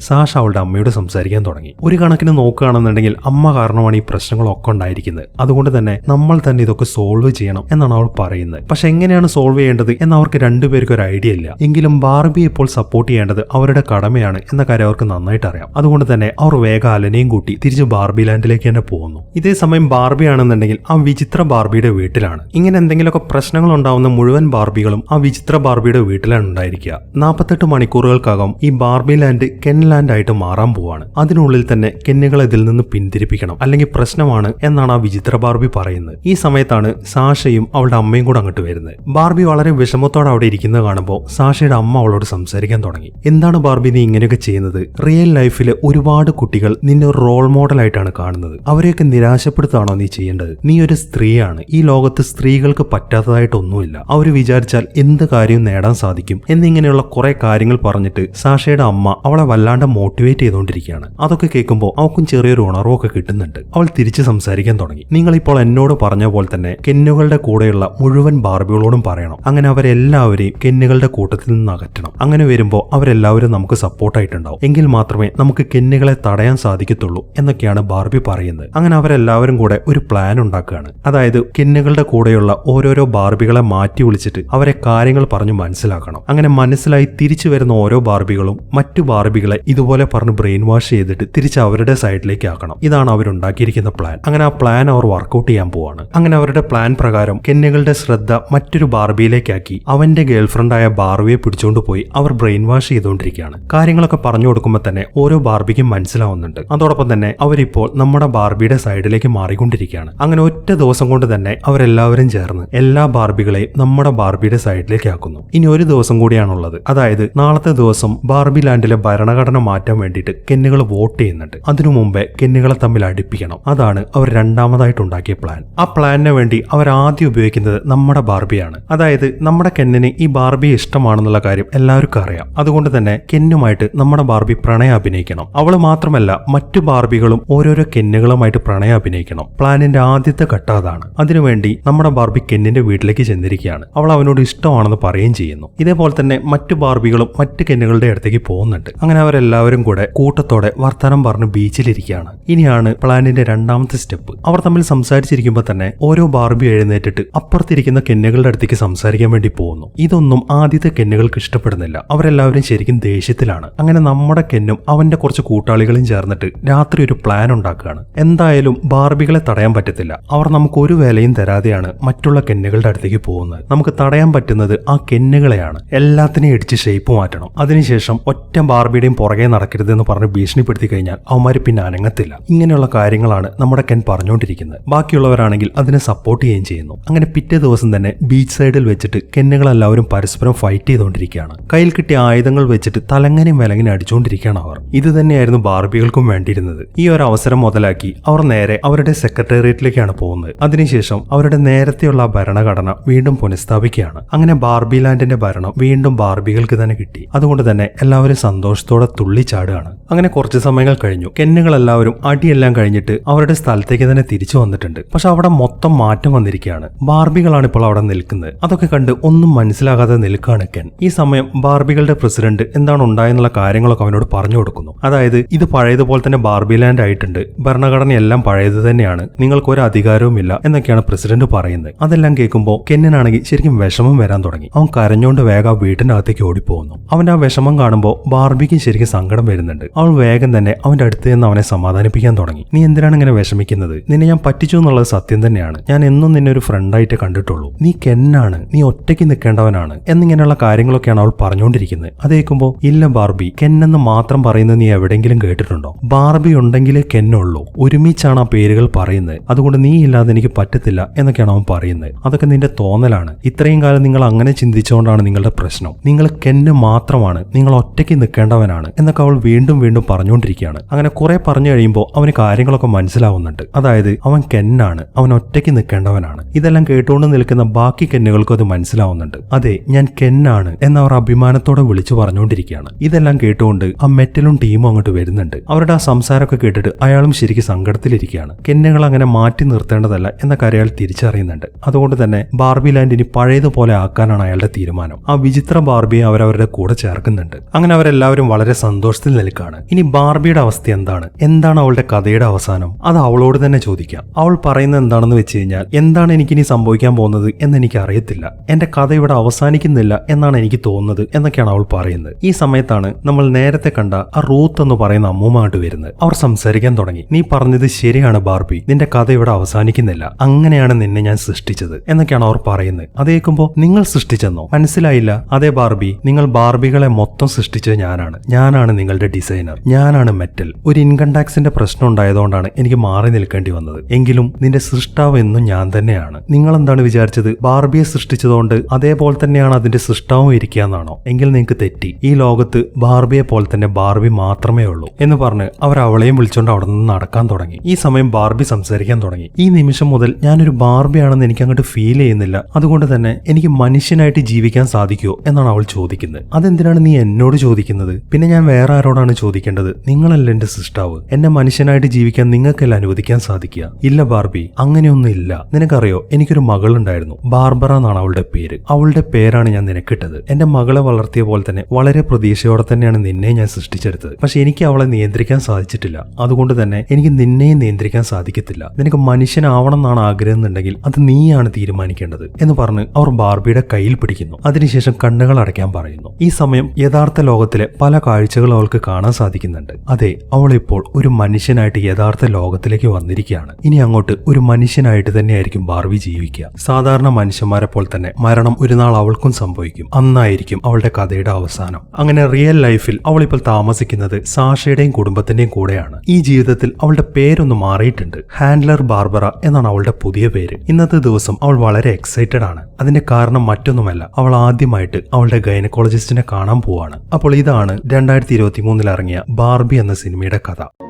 സാഷ അവളുടെ അമ്മയോട് സംസാരിക്കാൻ തുടങ്ങി. ഒരു കണക്കിന് നോക്കുകയാണെന്നുണ്ടെങ്കിൽ അമ്മ കാരണമാണ് ഈ പ്രശ്നങ്ങളൊക്കെ ഉണ്ടായിരിക്കുന്നത്. അതുകൊണ്ട് തന്നെ നമ്മൾ തന്നെ ഇതൊക്കെ സോൾവ് ചെയ്യണം എന്നാണ് അവൾ പറയുന്നത്. പക്ഷെ എങ്ങനെയാണ് സോൾവ് ചെയ്യേണ്ടത് എന്ന് അവർക്ക് രണ്ടുപേർക്കും ഒരു ഐഡിയ ഇല്ല. എങ്കിലും ബാർബി ഇപ്പോൾ സപ്പോർട്ട് ചെയ്യേണ്ടത് അവരുടെ കടമയാണ് എന്ന കാര്യം അവർക്ക് നന്നായിട്ട് അറിയാം. അതുകൊണ്ട് തന്നെ അവർ വേഗം അലനെയും കൂട്ടി തിരിച്ച് ബാർബി ലാൻഡിലേക്ക് തന്നെ പോകുന്നു. ഇതേ സമയം ബാർബി ആണെന്നുണ്ടെങ്കിൽ ആ വിചിത്ര ബാർബിയുടെ വീട്ടിലാണ്. ഇങ്ങനെ എന്തെങ്കിലുമൊക്കെ പ്രശ്നങ്ങൾ ഉണ്ടാവുന്ന മുഴുവൻ ബാർബികളും ആ വിചിത്ര ബാർബിയുടെ വീട്ടിലാണ് ഉണ്ടായിരിക്കുക. നാൽപ്പത്തെട്ട് മണിക്കൂറുകൾക്കകം ഈ ബാർബി ലാൻഡ് കെൻ ലാൻഡ് ആയിട്ട് മാറാൻ പോവാണ്. അതിനുള്ളിൽ തന്നെ കെന്നുകളെ ഇതിൽ നിന്ന് പിന്തിരിപ്പിക്കണം. അല്ലെങ്കിൽ പ്രശ്നമാണ് എന്നാണ് ആ വിചിത്ര ബാർബി പറയുന്നത്. ഈ സമയത്താണ് സാഷയും അവളുടെ അമ്മയും കൂടെ അങ്ങോട്ട് വരുന്നത്. ബാർബി വളരെ വിഷമത്തോടെ അവിടെ ഇരിക്കുന്നത് കാണുമ്പോൾ സാഷയുടെ അമ്മ അവളോട് സംസാരിക്കാൻ തുടങ്ങി. എന്താണ് ബാർബി നീ ഇങ്ങനെയൊക്കെ ചെയ്യുന്നത്? റിയൽ ലൈഫിൽ ഒരുപാട് കുട്ടികൾ നിന്നെ റോൾ മോഡലായിട്ടാണ് കാണുന്നത്. അവരെയൊക്കെ നിരാശപ്പെടുത്താണോ നീ ചെയ്യേണ്ടത്? നീ ഒരു സ്ത്രീയാണ്. ഈ ലോകത്ത് സ്ത്രീകൾക്ക് പറ്റാത്തതായിട്ടൊന്നുമില്ല. അവർ വിചാരിച്ചാൽ എന്ത് കാര്യവും നേടാൻ സാധിക്കും എന്നിങ്ങനെയുള്ള കുറെ കാര്യങ്ങൾ പറഞ്ഞിട്ട് സാഷയുടെ അമ്മ അവളെ വല്ലാണ്ട് മോട്ടിവേറ്റ് ചെയ്തുകൊണ്ടിരിക്കുകയാണ്. അതൊക്കെ കേൾക്കുമ്പോൾ അവൾക്കും ചെറിയൊരു ഉണർവൊക്കെ കിട്ടുന്നുണ്ട്. അവൾ തിരിച്ച് സംസാരിക്കാൻ തുടങ്ങി. നിങ്ങളിപ്പോൾ എന്നോട് പറഞ്ഞ പോലെ തന്നെ കെന്നുകളുടെ കൂടെയുള്ള മുഴുവൻ ബാർബികളോടും പറയണം. അങ്ങനെ അവരെല്ലാവരെയും കെന്നുകളുടെ കൂട്ടത്തിൽ നിന്ന് അകറ്റണം. അങ്ങനെ വരുമ്പോൾ അവരെല്ലാവരും നമുക്ക് സപ്പോർട്ടായിട്ടുണ്ടാവും. എങ്കിൽ മാത്രമേ നമുക്ക് കെന്നുകളെ തടയാൻ സാധിക്കത്തുള്ളൂ എന്നൊക്കെയാണ് ബാർബി പറയുന്നത്. അങ്ങനെ അവരെല്ലാവരും കൂടെ ഒരു പ്ലാൻ ഉണ്ടാക്കുകയാണ്. അതായത് കെന്നുകളുടെ കൂടെയുള്ള ഓരോരോ ബാർബികളെ മാറ്റി വിളിച്ചിട്ട് അവരെ കാര്യങ്ങൾ പറഞ്ഞു മനസ്സിലാക്കണം. അങ്ങനെ മനസ്സിലായി തിരിച്ചു വരുന്ന ഓരോ ബാർബികളും മറ്റു ബാർബികളെ ഇതുപോലെ പറഞ്ഞ് ബ്രെയിൻ വാഷ് ചെയ്തിട്ട് തിരിച്ച് അവരുടെ സൈഡിലേക്ക് ആക്കണം. ഇതാണ് അവരുണ്ടാക്കിയിരിക്കുന്ന പ്ലാൻ അങ്ങനെ ആ പ്ലാൻ അവർ വർക്കൗട്ട് ചെയ്യാൻ പോവാണ്. അങ്ങനെ അവരുടെ പ്ലാൻ പ്രകാരം കെന്നുകളുടെ ശ്രദ്ധ മറ്റൊരു ബാർബിയിലേക്കാക്കി. അവന്റെ ഗേൾഫ്രണ്ടായ ബാർബിയെ പിടിച്ചുകൊണ്ട് പോയി അവർ ബ്രെയിൻ വാഷ് ചെയ്തുകൊണ്ടിരിക്കുകയാണ്. കാര്യങ്ങളൊക്കെ പറഞ്ഞു കൊടുക്കുമ്പോൾ തന്നെ ഓരോ ബാർബിക്കും മനസ്സിലാവുന്നുണ്ട്. അതോടൊപ്പം തന്നെ അവരിപ്പോൾ നമ്മുടെ ബാർബിയുടെ സൈഡിലേക്ക് മാറിക്കൊണ്ടിരിക്കുകയാണ്. അങ്ങനെ ഒറ്റ ദിവസം കൊണ്ട് തന്നെ അവരെല്ലാവരും ചേർന്ന് എല്ലാ ബാർബികളെയും നമ്മുടെ ബാർബിയുടെ സൈഡിലേക്ക് ആക്കുന്നു. ഇനി ഒരു ദിവസം കൂടിയാണുള്ളത്. അതായത് നാളത്തെ ദിവസം ബാർബി ലാൻഡിലെ ഭരണഘടന മാറ്റാൻ വേണ്ടിയിട്ട് കെന്നുകൾ വോട്ട് ചെയ്യുന്നുണ്ട്. അതിനു മുമ്പേ കെന്നുകളെ തമ്മിൽ അടുപ്പിക്കണം. അതാണ് അവർ രണ്ടാമതായിട്ടുണ്ടാക്കിയ പ്ലാൻ ആ പ്ലാനിന് വേണ്ടി അവർ ആദ്യം ഉപയോഗിക്കുന്നത് നമ്മുടെ ബാർബിയാണ് അതായത് നമ്മുടെ കെന്നിന് ഈ ബാർബി ഇഷ്ടമാണെന്നുള്ള കാര്യം എല്ലാവർക്കും അറിയാം. അതുകൊണ്ട് തന്നെ കെന്നുമായിട്ട് നമ്മുടെ ബാർബി പ്രണയ അഭിനയിക്കണം. അവൾ മാത്രമല്ല മറ്റു ബാർബികളും ഓരോരോ കെന്നുകളുമായിട്ട് പ്രണയ അഭിനയിക്കണം. പ്ലാനിന്റെ ആദ്യത്തെ ഘട്ടം അതാണ്. അതിനുവേണ്ടി നമ്മുടെ ബാർബി കെന്നിന്റെ വീട്ടിലേക്ക് ചെന്നിരിക്കുകയാണ്. അവൾ അവനോട് ഇഷ്ടമാണെന്ന് പറയുകയും ചെയ്യുന്നു. ഇതേപോലെ തന്നെ മറ്റു ബാർബികളും മറ്റു കെന്നുകളുടെ അടുത്തേക്ക് പോകുന്നുണ്ട്. അങ്ങനെ അവരെല്ലാവരും കൂടെ കൂട്ടത്തോടെ വർത്തമാനം പറഞ്ഞ് ബീച്ചിലിരിക്കുകയാണ്. ഇനിയാണ് പ്ലാനിന്റെ രണ്ടാമത്തെ സ്റ്റെപ്പ്. അവർ തമ്മിൽ സംസാരിച്ചിരിക്കുമ്പോൾ തന്നെ ഓരോ ബാർബി എഴുന്നേറ്റിട്ട് അപ്പുറത്തിരിക്കുന്ന കെന്നുകളുടെ അടുത്തേക്ക് സംസാരിക്കാൻ വേണ്ടി പോകുന്നു. ഇതൊന്നും ആദ്യത്തെ കെന്നുകൾക്ക് ഇഷ്ടപ്പെടുന്നില്ല. അവരെല്ലാവരും ശരിക്കും ദേഷ്യത്തിലാണ്. അങ്ങനെ നമ്മുടെ കെന്നും അവന്റെ കുറച്ച് കൂട്ടാളികളും ചേർന്നിട്ട് രാത്രി ഒരു പ്ലാൻ ഉണ്ടാക്കുകയാണ്. എന്തായാലും ബാർബികളെ തടയാൻ പറ്റത്തില്ല. അവർ നമുക്ക് ഒരു വിലയും തരാതെയാണ് മറ്റുള്ള കെന്നുകളുടെ അടുത്തേക്ക് പോകുന്നത്. നമുക്ക് തടയാൻ പറ്റുന്നത് ആ കെന്നുകളെയാണ്. എല്ലാത്തിനെയും ഇടിച്ച് ഷേപ്പ് മാറ്റണം. അതിനുശേഷം ഒറ്റ ബാർബിയുടെയും പുറകെ നടക്കരുത് എന്ന് പറഞ്ഞ് ഭീഷണിപ്പെടുത്തി കഴിഞ്ഞാൽ അവന്മാർ പിന്നെ അനങ്ങത്തില്ല. ഇങ്ങനെയുള്ള കാര്യങ്ങളാണ് നമ്മുടെ കെൻ പറഞ്ഞുകൊണ്ടിരിക്കുന്നത് ബാക്കിയുള്ളവരാണെങ്കിൽ അതിനെ സപ്പോർട്ട് ചെയ്യുകയും ചെയ്യുന്നു. അങ്ങനെ പിറ്റേ ദിവസം തന്നെ ബീച്ച് സൈഡിൽ വെച്ചിട്ട് കെന്നുകളെല്ലാവരും പരസ്പരം ഫൈറ്റ് ചെയ്തുകൊണ്ടിരിക്കുകയാണ് കയ്യിൽ കിട്ടിയ ആയുധങ്ങൾ വെച്ചിട്ട് തലങ്ങനെയും വിലങ്ങനെ അടിച്ചുകൊണ്ടിരിക്കുകയാണ് അവർ. ഇത് തന്നെയായിരുന്നു ബാർബികൾക്കും വേണ്ടിയിരുന്നത്. ഈ ഒരു അവസരം മുതലാക്കി അവർ നേരെ അവരുടെ സെക്രട്ടേറിയറ്റിലേക്കാണ് പോകുന്നത്. അതിനുശേഷം അവരുടെ നേരത്തെയുള്ള ഭരണഘടന വീണ്ടും പുനഃസ്ഥാപിക്കുകയാണ്. അങ്ങനെ ബാർബി ലാൻഡിന്റെ ഭരണം വീണ്ടും ബാർബികൾക്ക് തന്നെ കിട്ടി. അതുകൊണ്ട് തന്നെ എല്ലാവരും സന്തോഷത്തോടെ തുള്ളിച്ചാടുകയാണ്. അങ്ങനെ കുറച്ച് സമയങ്ങൾ കഴിഞ്ഞു. കെന്നുകളെല്ലാവരും അടിയെല്ലാം കഴിഞ്ഞിട്ട് അവരുടെ സ്ഥലത്തേക്ക് തന്നെ തിരിച്ചു വന്നിട്ടുണ്ട്. പക്ഷെ അവിടെ മൊത്തം മാറ്റം വന്നിരിക്കുകയാണ്. ബാർബികളാണ് ഇപ്പോൾ അവിടെ നിൽക്കുന്നത്. അതൊക്കെ കണ്ട് ഒന്നും മനസ്സിലാകാതെ നിൽക്കുകയാണ് കെൻ. ഈ സമയം ബാർബികളുടെ പ്രസിഡന്റ് എന്താണ് ഉണ്ടായെന്നുള്ള കാര്യങ്ങളൊക്കെ അവനോട് പറഞ്ഞു കൊടുക്കുന്നു. അതായത് ഇത് പഴയതുപോലെ തന്നെ ബാർബി ലാൻഡ് ആയിട്ടുണ്ട്. ഭരണഘടനയെല്ലാം പഴയത് തന്നെയാണ്. നിങ്ങൾക്ക് ഒരു അധികാരവുമില്ല എന്നൊക്കെയാണ് പ്രസിഡന്റ് പറയുന്നത്. അതെല്ലാം കേൾക്കുമ്പോൾ കെന്നിനാണെങ്കിൽ ശരിക്കും വിഷമം വരാൻ തുടങ്ങി. അവൻ കരഞ്ഞുകൊണ്ട് വേഗം വീട്ടിനകത്തേക്ക് ഓടിപ്പോകുന്നു. അവന്റെ ആ വിഷമം കാണുമ്പോൾ ബാർബിക്ക് ശരിക്കും സങ്കടം വരുന്നുണ്ട്. അവൾ വേഗം തന്നെ അവന്റെ അടുത്ത് നിന്ന് അവനെ സമാധാനിപ്പിക്കാൻ തുടങ്ങി. നീ എന്തിനാണ് ഇങ്ങനെ വിഷമിക്കുന്നത്? നിന്നെ ഞാൻ പറ്റിച്ചു എന്നുള്ളത് സത്യം തന്നെയാണ്. ഞാൻ എന്നും നിന്നെ ഒരു ഫ്രണ്ടായിട്ട് കണ്ടിട്ടുള്ളൂ. നീ കെന്നാണ്. നീ ഒറ്റയ്ക്ക് നിൽക്കേണ്ടവനാണ്. എന്നിങ്ങനെയുള്ള കാര്യങ്ങളൊക്കെയാണ് അവൾ പറഞ്ഞുകൊണ്ടിരിക്കുന്നത്. അത് കേൾക്കുമ്പോൾ ഇല്ല ബാർബി കെന്നെന്ന് മാത്രം പറയുന്നത് നീ എവിടെയെങ്കിലും കേട്ടിട്ടുണ്ടോ? ബാർബി ഉണ്ടെങ്കിലേ കെന്നുള്ളൂ. ഒരുമിച്ചാണ് ആ പേരുകൾ പറയുന്നത്. അതുകൊണ്ട് നീ ഇല്ലാതെ എനിക്ക് പറ്റത്തില്ല എന്നൊക്കെയാണ് അവൻ പറയുന്നത്. അതൊക്കെ നിന്റെ തോന്നലാണ്. ഇത്രയും കാലം നിങ്ങൾ അങ്ങനെ ചിന്തിച്ചുകൊണ്ടാണ് നിങ്ങളുടെ പ്രശ്നം. നിങ്ങൾ കെന്ന് മാത്രമാണ്. നിങ്ങൾ ഒറ്റയ്ക്ക് നിൽക്കേണ്ടവനാണ്. എന്നൊക്കെ അവൾ വീണ്ടും വീണ്ടും പറഞ്ഞുകൊണ്ടിരിക്കുക പറഞ്ഞുകൊണ്ടിരിക്കുകയാണ് അങ്ങനെ കുറെ പറഞ്ഞു കഴിയുമ്പോൾ അവന് കാര്യങ്ങളൊക്കെ മനസ്സിലാവുന്നുണ്ട്. അതായത് അവൻ കെന്നാണ്. അവൻ ഒറ്റയ്ക്ക് നിൽക്കേണ്ടവനാണ്. ഇതെല്ലാം കേട്ടുകൊണ്ട് നിൽക്കുന്ന ബാക്കി കെന്നുകൾക്കും അത് മനസ്സിലാവുന്നുണ്ട്. അതെ ഞാൻ കെന്നാണ് എന്നവർ അഭിമാനത്തോടെ വിളിച്ചു പറഞ്ഞുകൊണ്ടിരിക്കുകയാണ്. ഇതെല്ലാം കേട്ടുകൊണ്ട് ആ മെറ്റലും ടീമും അങ്ങോട്ട് വരുന്നുണ്ട്. അവരുടെ ആ സംസാരമൊക്കെ കേട്ടിട്ട് അയാളും ശരിക്കും സങ്കടത്തിലിരിക്കുകയാണ്. കെന്നുകൾ അങ്ങനെ മാറ്റി നിർത്തേണ്ടതല്ല എന്ന കാര്യം അയാൾ തിരിച്ചറിയുന്നുണ്ട്. അതുകൊണ്ട് തന്നെ ബാർബി ലാൻഡ് ഇനി പഴയതുപോലെ ആക്കാനാണ് അയാളുടെ തീരുമാനം. ആ വിചിത്ര ബാർബിയെ അവരവരുടെ കൂടെ ചേർക്കുന്നുണ്ട്. അങ്ങനെ അവരെല്ലാവരും വളരെ സന്തോഷത്തിൽ നിൽക്കുകയാണ്. ഇനി ബാർബിയുടെ അവസ്ഥ എന്താണ്? എന്താണ് അവളുടെ കഥയുടെ അവസാനം? അത് അവളോട് തന്നെ ചോദിക്കാം. അവൾ പറയുന്നത് എന്താണെന്ന് വെച്ച് കഴിഞ്ഞാൽ എന്താണ് എനിക്കിനി സംഭവിക്കാൻ പോകുന്നത് എന്ന് എനിക്ക് അറിയത്തില്ല. എന്റെ കഥ ഇവിടെ അവസാനിക്കുന്നില്ല എന്നാണ് എനിക്ക് തോന്നുന്നത് എന്നൊക്കെയാണ് അവൾ പറയുന്നത്. ഈ സമയത്താണ് നമ്മൾ നേരത്തെ കണ്ട ആ റൂത്ത് എന്ന് പറയുന്ന അമ്മൂമ്മയായിട്ട് വരുന്നത്. അവർ സംസാരിക്കാൻ തുടങ്ങി. നീ പറഞ്ഞത് ശരിയാണ് ബാർബി. നിന്റെ കഥ ഇവിടെ അവസാനിക്കുന്നില്ല. അങ്ങനെയാണ് നിന്നെ ഞാൻ സൃഷ്ടിച്ചത് എന്നൊക്കെയാണ് അവർ പറയുന്നത്. അത് കേൾക്കുമ്പോൾ നിങ്ങൾ സൃഷ്ടിച്ചെന്നോ? മനസ്സിലായില്ല? അതേ ബാർബി. നിങ്ങൾ ബാർബികളെ മൊത്തം സൃഷ്ടിച്ചത് ഞാനാണ്. ഞാനാണ് നിങ്ങളുടെ ഡിസൈനർ. ഞാനാണ് മെറ്റൽ ഒരു ഇൻകം ടാക്സിന്റെ പ്രശ്നം ഉണ്ടായതുകൊണ്ടാണ് എനിക്ക് മാറി നിൽക്കേണ്ടി വന്നത്. എങ്കിലും നിന്റെ സൃഷ്ടാവ് എന്നും ഞാൻ തന്നെയാണ്. നിങ്ങൾ എന്താണ് വിചാരിച്ചത്? ബാർബിയെ സൃഷ്ടിച്ചതുകൊണ്ട് അതേപോലെ തന്നെയാണ് അതിന്റെ സൃഷ്ടാവും ഇരിക്കുക എന്നാണോ? എങ്കിൽ നിങ്ങൾക്ക് തെറ്റി. ഈ ലോകത്ത് ബാർബിയെ പോലെ തന്നെ ബാർബി മാത്രമേ ഉള്ളൂ എന്ന് പറഞ്ഞ് അവർ അവളെയും വിളിച്ചുകൊണ്ട് അവിടെ നിന്ന് നടക്കാൻ തുടങ്ങി. ഈ സമയം ബാർബി സംസാരിക്കാൻ തുടങ്ങി. ഈ നിമിഷം മുതൽ ഞാനൊരു ബാർബിയാണെന്ന് എനിക്ക് അങ്ങോട്ട് ഫീൽ ചെയ്യുന്നില്ല. അതുകൊണ്ട് തന്നെ എനിക്ക് മനുഷ്യനായിട്ട് ജീവിക്കാൻ സാധിക്കുമോ എന്നാണ് അവൾ ചോദിക്കുന്നത്. അതെന്തിനാണ് നീ എന്നോട് ചോദിക്കുന്നത്? പിന്നെ ഞാൻ വേറെ ആരോടാണ് ചോദിക്കേണ്ടത്? നിങ്ങളല്ല എന്റെ സൃഷ്ടാവ് എന്നെ മനുഷ്യനായിട്ട് ജീവിക്കാൻ നിങ്ങൾക്കല്ല അനുവദിക്കാൻ സാധിക്കുക? ഇല്ല ബാർബി അങ്ങനെയൊന്നും ഇല്ല. നിനക്കറിയോ എനിക്കൊരു മകളുണ്ടായിരുന്നു. ബാർബറ എന്നാണ് അവളുടെ പേര്. അവളുടെ പേരാണ് ഞാൻ നിനക്കിട്ടത്. എന്റെ മകളെ വളർത്തിയ പോലെ തന്നെ വളരെ പ്രതീക്ഷയോടെ തന്നെയാണ് നിന്നെ ഞാൻ സൃഷ്ടിച്ചെടുത്തത്. പക്ഷെ എനിക്ക് അവളെ നിയന്ത്രിക്കാൻ സാധിച്ചിട്ടില്ല. അതുകൊണ്ട് തന്നെ എനിക്ക് നിന്നെയും നിയന്ത്രിക്കാൻ സാധിക്കത്തില്ല. നിനക്ക് മനുഷ്യനാവണം എന്നാണ് ആഗ്രഹം എന്നുണ്ടെങ്കിൽ അത് നീയാണ് തീരുമാനിക്കേണ്ടത് എന്ന് പറഞ്ഞ് അവർ ബാർബിയുടെ കയ്യിൽ പിടിക്കുന്നു. അതിനുശേഷം കണ്ണുകൾ അടയ്ക്കാൻ പറയുന്നു. ഈ സമയം യഥാർത്ഥ ലോകത്തിലെ പല കാഴ്ചകളും അവൾക്ക് കാണാൻ സാധിക്കുന്നുണ്ട്. അതെ അവൾ ഇപ്പോൾ ഒരു മനുഷ്യനായിട്ട് യഥാർത്ഥ ലോകത്തിലേക്ക് വന്നിരിക്കുകയാണ്. ഇനി അങ്ങോട്ട് ഒരു മനുഷ്യനായിട്ട് തന്നെയായിരിക്കും ബാർബി ജീവിക്കുക. സാധാരണ മനുഷ്യന്മാരെ പോലെ തന്നെ മരണം ഒരു നാൾ അവൾക്കും സംഭവിക്കും. അന്നായിരിക്കും അവളുടെ കഥയുടെ അവസാനം. അങ്ങനെ റിയൽ ലൈഫിൽ അവൾ ഇപ്പോൾ താമസിക്കുന്നത് സാഷയുടെയും കുടുംബത്തിന്റെയും കൂടെയാണ്. ഈ ജീവിതത്തിൽ അവളുടെ പേരൊന്ന് മാറിയിട്ടുണ്ട്. ഹാൻഡ്ലർ ബാർബറ എന്നാണ് അവളുടെ പുതിയ പേര്. ഇന്നത്തെ ദിവസം അവൾ വളരെ എക്സൈറ്റഡ് ആണ്. അതിന്റെ കാരണം മറ്റൊന്നുമല്ല അവൾ ആദ്യമായിട്ട് അവളുടെ ഗൈനക്കോളജിസ്റ്റിനെ കാണാൻ പോവാണ്. അപ്പോൾ ഇതാണ് രണ്ടായിരത്തി ഇരുപത്തി മൂന്നിൽ ഇറങ്ങിയ ബാർബി എന്ന സിനിമയുടെ കഥ.